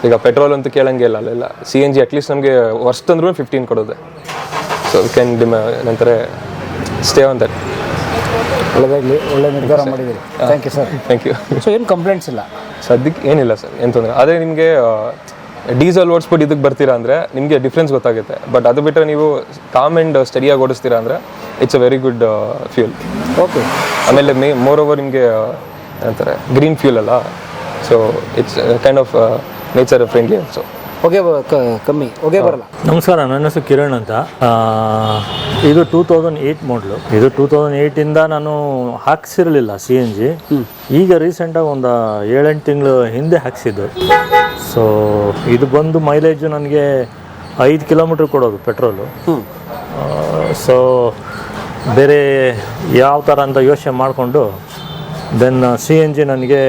ಈಗ ಪೆಟ್ರೋಲ್ ಅಂತೂ ಕೇಳಂಗೆ ಇಲ್ಲ ಅಲ್ಲೆಲ್ಲ. C N G at least ನಮಗೆ ವರ್ಸ್ಟ್ ಅಂದ್ರೂ ಫಿಫ್ಟೀನ್ ಕೊಡೋದೆ. ಸೊ ಕ್ಯಾನ್ ಡಿಮ ನಂತರ ಸ್ಟೇ ಆನ್ ದಟ್ ಒಳ್ಳೆದಾಗಲಿ. ಒಳ್ಳೆ ನಿರ್ಧಾರ ಮಾಡಿದ್ದೀರಿ. Thank you sir thank you so ಏನು ಕಂಪ್ಲೇಂಟ್ಸ್ ಇಲ್ಲ? ಸದ್ಯಕ್ಕೆ ಏನಿಲ್ಲ ಸರ್ ಏನು ತೊಂದರೆ ಅದೇ ನಿಮಗೆ ಡೀಸೆಲ್ ಓಡಿಸ್ಬಿಟ್ಟು ಇದಕ್ಕೆ ಬರ್ತೀರಾ ಅಂದರೆ ನಿಮಗೆ ಡಿಫ್ರೆನ್ಸ್ ಗೊತ್ತಾಗುತ್ತೆ. ಬಟ್ ಅದು ಬಿಟ್ಟರೆ ನೀವು ಕಾಮ್ ಆ್ಯಂಡ್ ಸ್ಟಡಿಯಾಗಿ ಓಡಿಸ್ತೀರಾ ಅಂದರೆ it's a very good fuel okay ಆಮೇಲೆ ಮೇ ಮೋರ್ ಓವರ್ ನಿಮಗೆ ಏನಂತಾರೆ ಗ್ರೀನ್ ಫ್ಯೂಲ್ ಅಲ್ಲ. So it's kind of nature friendly also okay ಕಮ್ಮಿ. ಓಕೆ ಬರಲ್ಲ. ನಮಸ್ಕಾರ ನನ್ನ ಹೆಸರು ಕಿರಣ್ ಅಂತ. ಇದು ಟೂ ತೌಸಂಡ್ ಏಯ್ಟ್ ಮಾಡಲು ಇದು ಟೂ ತೌಸಂಡ್ ಏಯ್ಟಿಂದ ನಾನು ಹಾಕ್ಸಿರಲಿಲ್ಲ ಸಿ ಎನ್ ಜಿ ಈಗ ರೀಸೆಂಟಾಗಿ ಒಂದು ಏಳೆಂಟು ತಿಂಗಳು ಹಿಂದೆ ಹಾಕ್ಸಿದ್ದು. ಸೊ ಇದು ಬಂದು ಮೈಲೇಜು ನನಗೆ ಐದು ಕಿಲೋಮೀಟ್ರ್ ಕೊಡೋದು ಪೆಟ್ರೋಲು ಸೊ ಬೇರೆ ಯಾವ ಥರ ಅಂತ ಯೋಚನೆ ಮಾಡಿಕೊಂಡು ದೆನ್ ಸಿ ಎನ್ ಜಿ ನನಗೆ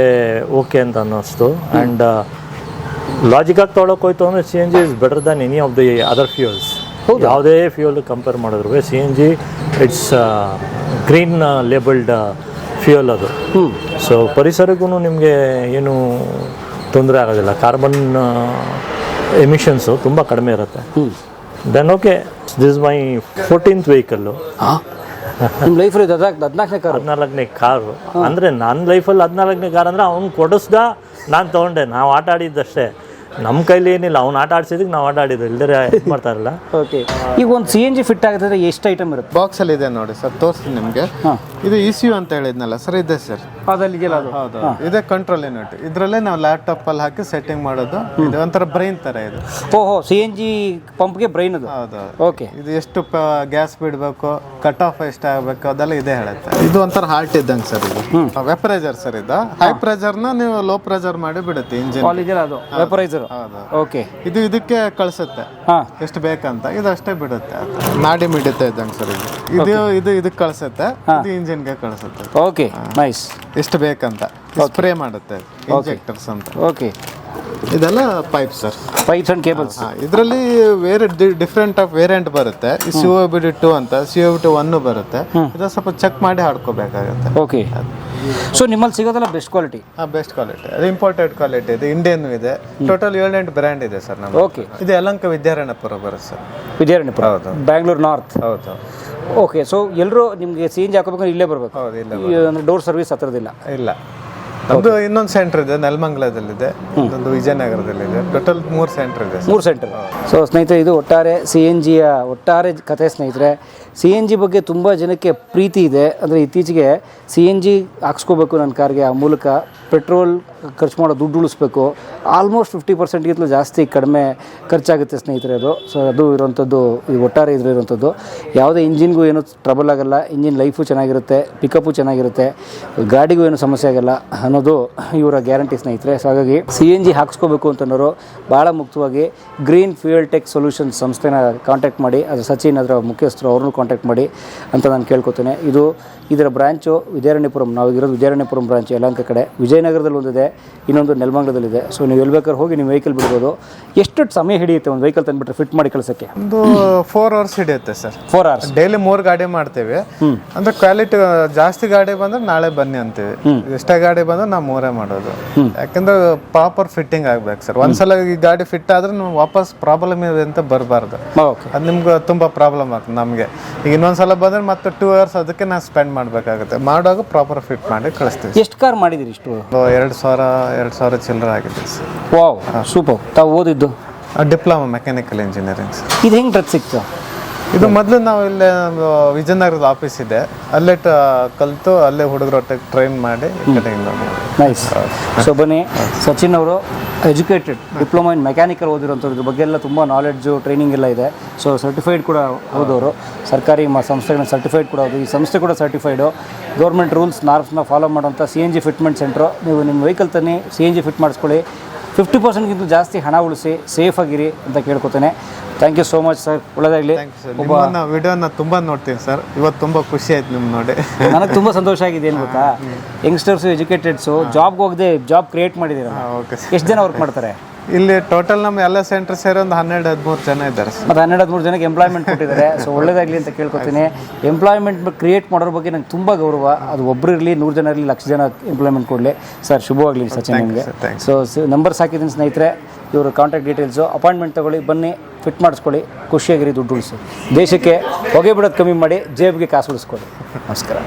ಓಕೆ ಅಂತ ಅನ್ನಿಸ್ತು. ಆ್ಯಂಡ್ ಲಾಜಿಕಾಗಿ ತೊಗೊಳಕ್ಕೆ ಹೋಯ್ತು ಅಂದರೆ C N G is better than any of the other fuels ಯಾವುದೇ ಫ್ಯೂಲ್ ಕಂಪೇರ್ ಮಾಡಿದ್ರು C N G it's green labelled fuel ಅದು. ಸೊ ಪರಿಸರಕ್ಕೂ ನಿಮಗೆ ಏನು ತೊಂದರೆ ಆಗೋದಿಲ್ಲ. ಕಾರ್ಬನ್ ಎಮಿಷನ್ಸು ತುಂಬ ಕಡಿಮೆ ಇರುತ್ತೆ. Then okay this my fourteenth vehicle ನಿಮ್ಮ ಲೈಫಲ್ಲಿ ಹದಿನಾಲ್ಕು ಹದಿನಾಲ್ಕನೇ ಕಾರ್ ಹದಿನಾಲ್ಕನೇ ಕಾರು ಅಂದರೆ ನನ್ನ ಲೈಫಲ್ಲಿ ಹದಿನಾಲ್ಕನೇ ಕಾರ್ ಅಂದರೆ ಅವ್ನು ಕೊಡಿಸ್ದ ನಾನು ತೊಗೊಂಡೆ. ನಾವು ಆಟ ಆಡಿದ್ದಷ್ಟೇ. ನಮ್ಮ ಕೈಲಿ ಏನಿಲ್ಲ ಅವ್ನು ಆಟ ಆಡ್ಸಿದಕ್ಕೆ ನಾವು ಆಟ ಆಡಿದ್ದು ಇಲ್ದರೆ ಇದು ಮಾಡ್ತಾರಲ್ಲ. ಓಕೆ ಈಗ ಒಂದು ಸಿ ಎನ್ ಜಿ ಫಿಟ್ ಆಗಿದ್ರೆ ಎಷ್ಟು ಐಟಮ್ ಇರುತ್ತೆ? ಬಾಕ್ಸ್ ಅಲ್ಲಿ ಇದೆ ನೋಡಿ ಸರ್ ತೋರಿಸ್ತೀನಿ ನಿಮಗೆ. ಇದು ಇ ಸಿ ಯು ಅಂತ ಹೇಳಿದ್ನಲ್ಲ ಸರ್ ಇದೆ ಸರ್. ಅದಲ್ಲಿ ಅದು? ಹೌದು ಇದೇ ಕಂಟ್ರೋಲ್ ಯೂನಿಟ್ ಇದ್ರಲ್ಲೇ ನಾವು ಲ್ಯಾಪ್ಟಾಪ್ ಅಲ್ಲಿ ಹಾಕಿ ಸೆಟ್ಟಿಂಗ್ ಮಾಡೋದು. ಇದು ಒಂಥರ ಬ್ರೈನ್ ತರ ಇದು. ಓಹೋ ಸಿ ಎನ್ ಜಿ ಪಂಪ್ಗೆ ಬ್ರೈನ್ ಅದು? ಹೌದು ಓಕೆ ಇದು ಎಷ್ಟು ಗ್ಯಾಸ್ ಬಿಡಬೇಕು ಕಟ್ ಆಫ್ ಎಷ್ಟು ಆಗಬೇಕು ಅದೆಲ್ಲ ಇದೇ ಹೇಳುತ್ತೆ. ಇದು ಒಂಥರ ಹಾರ್ಟ್ ಇದ್ದಂಗೆ ಸರ್ ಇದು. ವೆಪರೈಸರ್ ಸರ್ ಇದು. ಹೈ ಪ್ರೆಜರ್ನ ನೀವು ಲೋ ಪ್ರೆಜರ್ ಮಾಡಿ ಬಿಡುತ್ತೆ ಇಂಜಿನ್ ಅದು. ವೆಪರೈಸರ್ ಓಕೆ ಇದು ಇದಕ್ಕೆ ಕಳಿಸುತ್ತೆ. ಹಾಂ. ಎಷ್ಟು ಬೇಕಂತ. ಇದು ಅಷ್ಟೇ ಬಿಡುತ್ತೆ. ನಾಡಿ ಮಿಡುತ್ತೆ ಇದ್ದಂಗೆ ಸರ್ ಇದು. ಇದು ಇದು ಇದಕ್ಕೆ ಕಳಿಸುತ್ತೆ. ಇದು ಇಂಜಿನ್ಗೆ ಕಳಿಸುತ್ತೆ. ಓಕೆ ನೈಸ್ ಎಷ್ಟು ಬೇಕಂತ. ಸ್ಪ್ರೇ ಮಾಡುತ್ತೆ. ಇಂಜೆಕ್ಟರ್ಸ್ ಅಂತ. ಓಕೆ ಇದೆಲ್ಲ pipe sir pipes and cables ಇದರಲ್ಲಿ ಬೇರೆ ಡಿಫ್ರೆಂಟ್ ಆಫ್ ವೇರಿಯಂಟ್ ಬರುತ್ತೆ. C O B D two ಅಂತ C O B two one ಬರುತ್ತೆ ಅದು ಸ್ವಲ್ಪ ಚೆಕ್ ಮಾಡಿ ಹಾಡ್ಕೋಬೇಕಾಗತ್ತೆ. ಓಕೆ ಸೊ ನಿಮ್ಮಲ್ಲಿ ಸಿಗೋದಲ್ಲ ಬೆಸ್ಟ್ ಕ್ವಾಲಿಟಿ ಹಾಂ ಬೆಸ್ಟ್ ಕ್ವಾಲಿಟಿ ಅದು ಇಂಪೋರ್ಟೆಡ್ ಕ್ವಾಲಿಟಿ ಇದೆ ಇಂಡಿಯನ್ ಇದೆ. ಟೋಟಲ್ ಏಳೆಂಟು ಬ್ರ್ಯಾಂಡ್ ಇದೆ ಸರ್ ನಮ್ಮ ಓಕೆ ಇದು ಅಲಂಕ ವಿದ್ಯಾರಣ್ಯಪುರ ಬರುತ್ತೆ ಸರ್. ವಿದ್ಯಾರಣ್ಯಪುರ? ಹೌದು. ಬ್ಯಾಂಗ್ಳೂರ್ ನಾರ್ತ್ ಹೌದು. ಓಕೆ ಸೊ ಎಲ್ಲರೂ ನಿಮಗೆ ಸಿ ಎನ್ ಜಿ ಹಾಕೋಬೇಕಂದ್ರೆ ಇಲ್ಲೇ ಬರಬೇಕು. ಹೌದು ಇಲ್ಲ ಅಂದರೆ ಡೋರ್ ಸರ್ವಿಸ್ ಹತ್ರದಿಲ್ಲ. ಇಲ್ಲ. ನಮ್ದು ಇನ್ನೊಂದು ಸೆಂಟರ್ ಇದೆ ನೆಲಮಂಗಲದಲ್ಲಿದೆ ಇನ್ನೊಂದು ವಿಜಯನಗರದಲ್ಲಿದೆ. ಟೋಟಲ್ ಮೂರು ಸೆಂಟರ್ ಇದೆ ಮೂರು ಸೆಂಟರ್ ಸೊ ಸ್ನೇಹಿತರೆ ಇದು ಒಟ್ಟಾರೆ ಸಿ ಎನ್ ಜಿಯ ಒಟ್ಟಾರೆ ಕಥೆ ಸ್ನೇಹಿತರೆ. ಸಿ ಎನ್ ಜಿ ಬಗ್ಗೆ ತುಂಬ ಜನಕ್ಕೆ ಪ್ರೀತಿ ಇದೆ. ಅಂದರೆ ಇತ್ತೀಚೆಗೆ ಸಿ ಎನ್ ಜಿ ಹಾಕ್ಸ್ಕೋಬೇಕು ನನ್ನ ಕಾರ್ಗೆ ಆ ಮೂಲಕ. ಪೆಟ್ರೋಲ್ ಖರ್ಚು ಮಾಡೋ ದುಡ್ಡು ಉಳಿಸ್ಬೇಕು. ಆಲ್ಮೋಸ್ಟ್ ಫಿಫ್ಟಿ ಪರ್ಸೆಂಟ್ಗಿಂತಲೂ ಜಾಸ್ತಿ ಕಡಿಮೆ ಖರ್ಚಾಗುತ್ತೆ ಸ್ನೇಹಿತರೆ ಅದು. ಸೊ ಅದು ಇರುವಂಥದ್ದು, ಈ ಒಟ್ಟಾರೆ ಇದ್ರ ಇರೋವಂಥದ್ದು. ಯಾವುದೇ ಇಂಜಿನ್ಗೂ ಏನೂ ಟ್ರಬಲ್ ಆಗಲ್ಲ. ಇಂಜಿನ್ ಲೈಫು ಚೆನ್ನಾಗಿರುತ್ತೆ ಪಿಕಪ್ಪು ಚೆನ್ನಾಗಿರುತ್ತೆ, ಗಾಡಿಗೂ ಏನೂ ಸಮಸ್ಯೆ ಆಗಲ್ಲ ಅನ್ನೋದು ಇವರ ಗ್ಯಾರಂಟಿ ಸ್ನೇಹಿತರೆ. ಸೊ ಹಾಗಾಗಿ ಸಿ ಎನ್ ಜಿ ಹಾಕ್ಸ್ಕೋಬೇಕು ಅಂತನೋರು ಭಾಳ ಮುಕ್ತವಾಗಿ ಗ್ರೀನ್ ಫ್ಯೂಯಲ್ ಟೆಕ್ ಸೊಲ್ಯೂಷನ್ ಸಂಸ್ಥೆನ ಕಾಂಟ್ಯಾಕ್ಟ್ ಮಾಡಿ ಅದರ ಸಚಿನ್ ಅದರ ಮುಖ್ಯಸ್ಥರು, ಅವ್ರನ್ನೂ ಕಾಂಟ್ಯಾಕ್ಟ್ ಮಾಡಿ ಅಂತ ನಾನು ಕೇಳ್ಕೊತೇನೆ. ಇದು ಇದರ ಬ್ರಾಂಚು ವಿದ್ಯಾರಣ್ಯಪುರಂ. ನಾವು ಇರೋದು ವಿದ್ಯಾರಣ್ಯಪುರಂ ಬ್ರಾಂಚ್ ಯಲಂಕ ಕಡೆ. ವಿಜಯನಗರದಲ್ಲಿ ಒಂದಿದೆ ಇನ್ನೊಂದು ನೆಲಮಂಗಲದಲ್ಲಿದೆ ಸೊ ನೀವು ಎಲ್ಲಿ ಬೇಕಾದ್ರೆ ಹೋಗಿ ನೀವು ವೆಹಿಕಲ್ ಬಿಡ್ಬೋದು. ಎಷ್ಟು ಸಮಯ ಹಿಡಿಯುತ್ತೆ ಒಂದು ವೆಹಿಕಲ್ ತಂದ್ಬಿಟ್ರೆ ಫಿಟ್ ಮಾಡಿ ಕಳ್ಸೋಕ್ಕೆ? ಒಂದು ಫೋರ್ ಅವರ್ಸ್ ಹಿಡಿಯುತ್ತೆ ಸರ್ ಫೋರ್ ಅವರ್ಸ್ ಡೈಲಿ ಮೂರು ಗಾಡಿ ಮಾಡ್ತೇವೆ. ಅಂದ್ರೆ ಕ್ವಾಲಿಟಿ ಜಾಸ್ತಿ ಗಾಡಿ ಬಂದ್ರೆ ನಾಳೆ ಬನ್ನಿ ಅಂತೀವಿ. ಎಷ್ಟೇ ಗಾಡಿ ಬಂದ್ರೆ ನಾವು ಮೂರೇ ಮಾಡೋದು. ಯಾಕಂದ್ರೆ ಪ್ರಾಪರ್ ಫಿಟ್ಟಿಂಗ್ ಆಗ್ಬೇಕು ಸರ್ ಒಂದ್ಸಲ ಈ ಗಾಡಿ ಫಿಟ್ ಆದ್ರೆ ನಾವು ವಾಪಸ್ ಪ್ರಾಬ್ಲಮ್ ಇದೆ ಅಂತ ಬರಬಾರ್ದು. ಅದು ನಿಮ್ಗೆ ತುಂಬಾ ಪ್ರಾಬ್ಲಮ್ ಆಗ್ತದೆ ನಮಗೆ. ಈಗ ಇನ್ನೊಂದ್ಸಲ ಬಂದ್ರೆ ಮತ್ತೆ ಟೂ ಅವರ್ಸ್ ಅದಕ್ಕೆ ನಾವು ಸ್ಪೆಂಡ್ ಮಾಡಬೇಕಾಗುತ್ತೆ. ಮಾಡುವಾಗ ಪ್ರಾಪರ್ ಫಿಟ್ ಮಾಡಿ ಕಳಿಸ್ತೀವಿ. ಎಷ್ಟು ಕಾರ್ ಮಾಡಿದಿರಿ ಇಷ್ಟು? ಎರಡು ಸಾವಿರ ಎರಡು ಸಾವಿರ ಚಿಲ್ಲರೆ ಆಗಿದೆ ಸರ್. Wow super. ತಾವು ಓದಿದ್ದು? Diploma mechanical engineering sir. ಇದು ಹೆಂಗೆ ಡ್ರೆಸ್ ಸಿಕ್ತು? ಇದು ಮೊದಲು ನಾವು ಇಲ್ಲೇ ವಿಜಯನಗರದ ಆಫೀಸ್ ಇದೆ. ಅಲ್ಲೇ ಕಲ್ತು ಅಲ್ಲೇ ಹುಡುಗರೊಟ್ಟಿಗೆ ಟ್ರೈನ್ ಮಾಡಿ ಈ ಕಡೆ ನೈಸ್ ಸೊ ಬನ್ನಿ. ಸಚಿನ್ ಅವರು ಎಜುಕೇಟೆಡ್ ಡಿಪ್ಲೊಮಾ ಇನ್ ಮೆಕ್ಯಾನಿಕಲ್ ಓದಿರೋಂಥದ್ದು ಇದ್ರ ಬಗ್ಗೆ ಎಲ್ಲ ತುಂಬ ನಾಲೆಡ್ಜು ಟ್ರೈನಿಂಗ್ ಎಲ್ಲ ಇದೆ. ಸೊ ಸರ್ಟಿಫೈಡ್ ಕೂಡ ಓದೋರು. ಸರ್ಕಾರಿ ಮ ಸಂಸ್ಥೆಗಳನ್ನ ಸರ್ಟಿಫೈಡ್ ಕೂಡ ಹೌದು ಈ ಸಂಸ್ಥೆ ಕೂಡ ಸರ್ಟಿಫೈಡು ಗೌರ್ಮೆಂಟ್ ರೂಲ್ಸ್ ನಾರ್ಮ್ಸ್ನ ಫಾಲೋ ಮಾಡೋಂಥ C N G fitment centre ನೀವು ನಿಮ್ಮ ವೆಹಿಕಲ್ ತನ್ನಿ ಸಿ ಎನ್ ಜಿ ಫಿಟ್ ಮಾಡಿಸ್ಕೊಳ್ಳಿ. ಫಿಫ್ಟಿ ಪರ್ಸೆಂಟ್ಗಿಂತ ಜಾಸ್ತಿ ಹಣ ಉಳಿಸಿ ಸೇಫ್ ಆಗಿರಿ ಅಂತ ಕೇಳ್ಕೊತೇನೆ. Thank you so much sir ಒಳ್ಳೆದಾಗಲಿ. ನಿಮ್ಮನ್ನ ವಿಡಿಯೋನ ತುಂಬಾ ನೋಡ್ತೀನಿ ಸರ್ ಇವತ್ತು ತುಂಬಾ ಖುಷಿ ಆಯ್ತು ನಿಮ್ ನೋಡಿ. ನನಗೆ ತುಂಬ ಸಂತೋಷ ಆಗಿದೆ ಏನು ಗೊತ್ತಾ? ಯಂಗ್ಸ್ಟರ್ಸು ಎಜುಕೇಟೆಡ್ಸು ಜಾಬ್ಗೆ ಹೋಗದೆ ಜಾಬ್ ಕ್ರಿಯೇಟ್ ಮಾಡಿದ್ದೀರ ಎಷ್ಟು ಜನ ವರ್ಕ್ ಮಾಡ್ತಾರೆ? ಇಲ್ಲಿ ಟೋಟಲ್ ನಮ್ಮ ಎಲ್ಲ ಸೆಂಟರ್ ಸೇರಿ ಒಂದು ಹನ್ನೆರಡು ಹದಿಮೂರು ಜನ ಇದ್ದಾರೆ ಸರ್. ಮತ್ತು ಹನ್ನೆರಡು ಹದಿಮೂರು ಜನಕ್ಕೆ ಎಂಪ್ಲಾಯ್ಮೆಂಟ್ ಕೊಟ್ಟಿದ್ದಾರೆ. ಸೊ ಒಳ್ಳೇದಾಗಲಿ ಅಂತ ಕೇಳ್ಕೊತೀನಿ. ಎಂಪ್ಲಾಯ್ಮೆಂಟ್ ಕ್ರಿಯೇಟ್ ಮಾಡೋರ ಬಗ್ಗೆ ನಂಗೆ ತುಂಬ ಗೌರವ. ಅದು ಒಬ್ಬರು ಇರಲಿ ನೂರು ಜನ ಇರಲಿ ಲಕ್ಷ ಜನ ಎಂಪ್ಲಾಯ್ಮೆಂಟ್ ಕೊಡಲಿ. ಸರ್ ಶುಭವಾಗಲಿ ಸಚಿನ್ ನಿಮಗೆ. ಸೊ ನಂಬರ್ಸ್ ಹಾಕಿದ್ದೀನಿ ಸ್ನೇಹಿತರೆ. ಇವರು ಕಾಂಟ್ಯಾಕ್ಟ್ ಡೀಟೇಲ್ಸು ಅಪಾಯಿಂಟ್ಮೆಂಟ್ ತಗೊಳ್ಳಿ ಬನ್ನಿ ಫಿಟ್ ಮಾಡಿಸ್ಕೊಳ್ಳಿ. ಖುಷಿಯಾಗಿರಿ ದುಡ್ಡು ಉಳಿಸಿ. ದೇಶಕ್ಕೆ ಹೊಗೆ ಬಿಡೋದು ಕಮ್ಮಿ ಮಾಡಿ ಜೇಬಿಗೆ ಕಾಸು ಉಳಿಸ್ಕೊಳ್ಳಿ. ನಮಸ್ಕಾರ.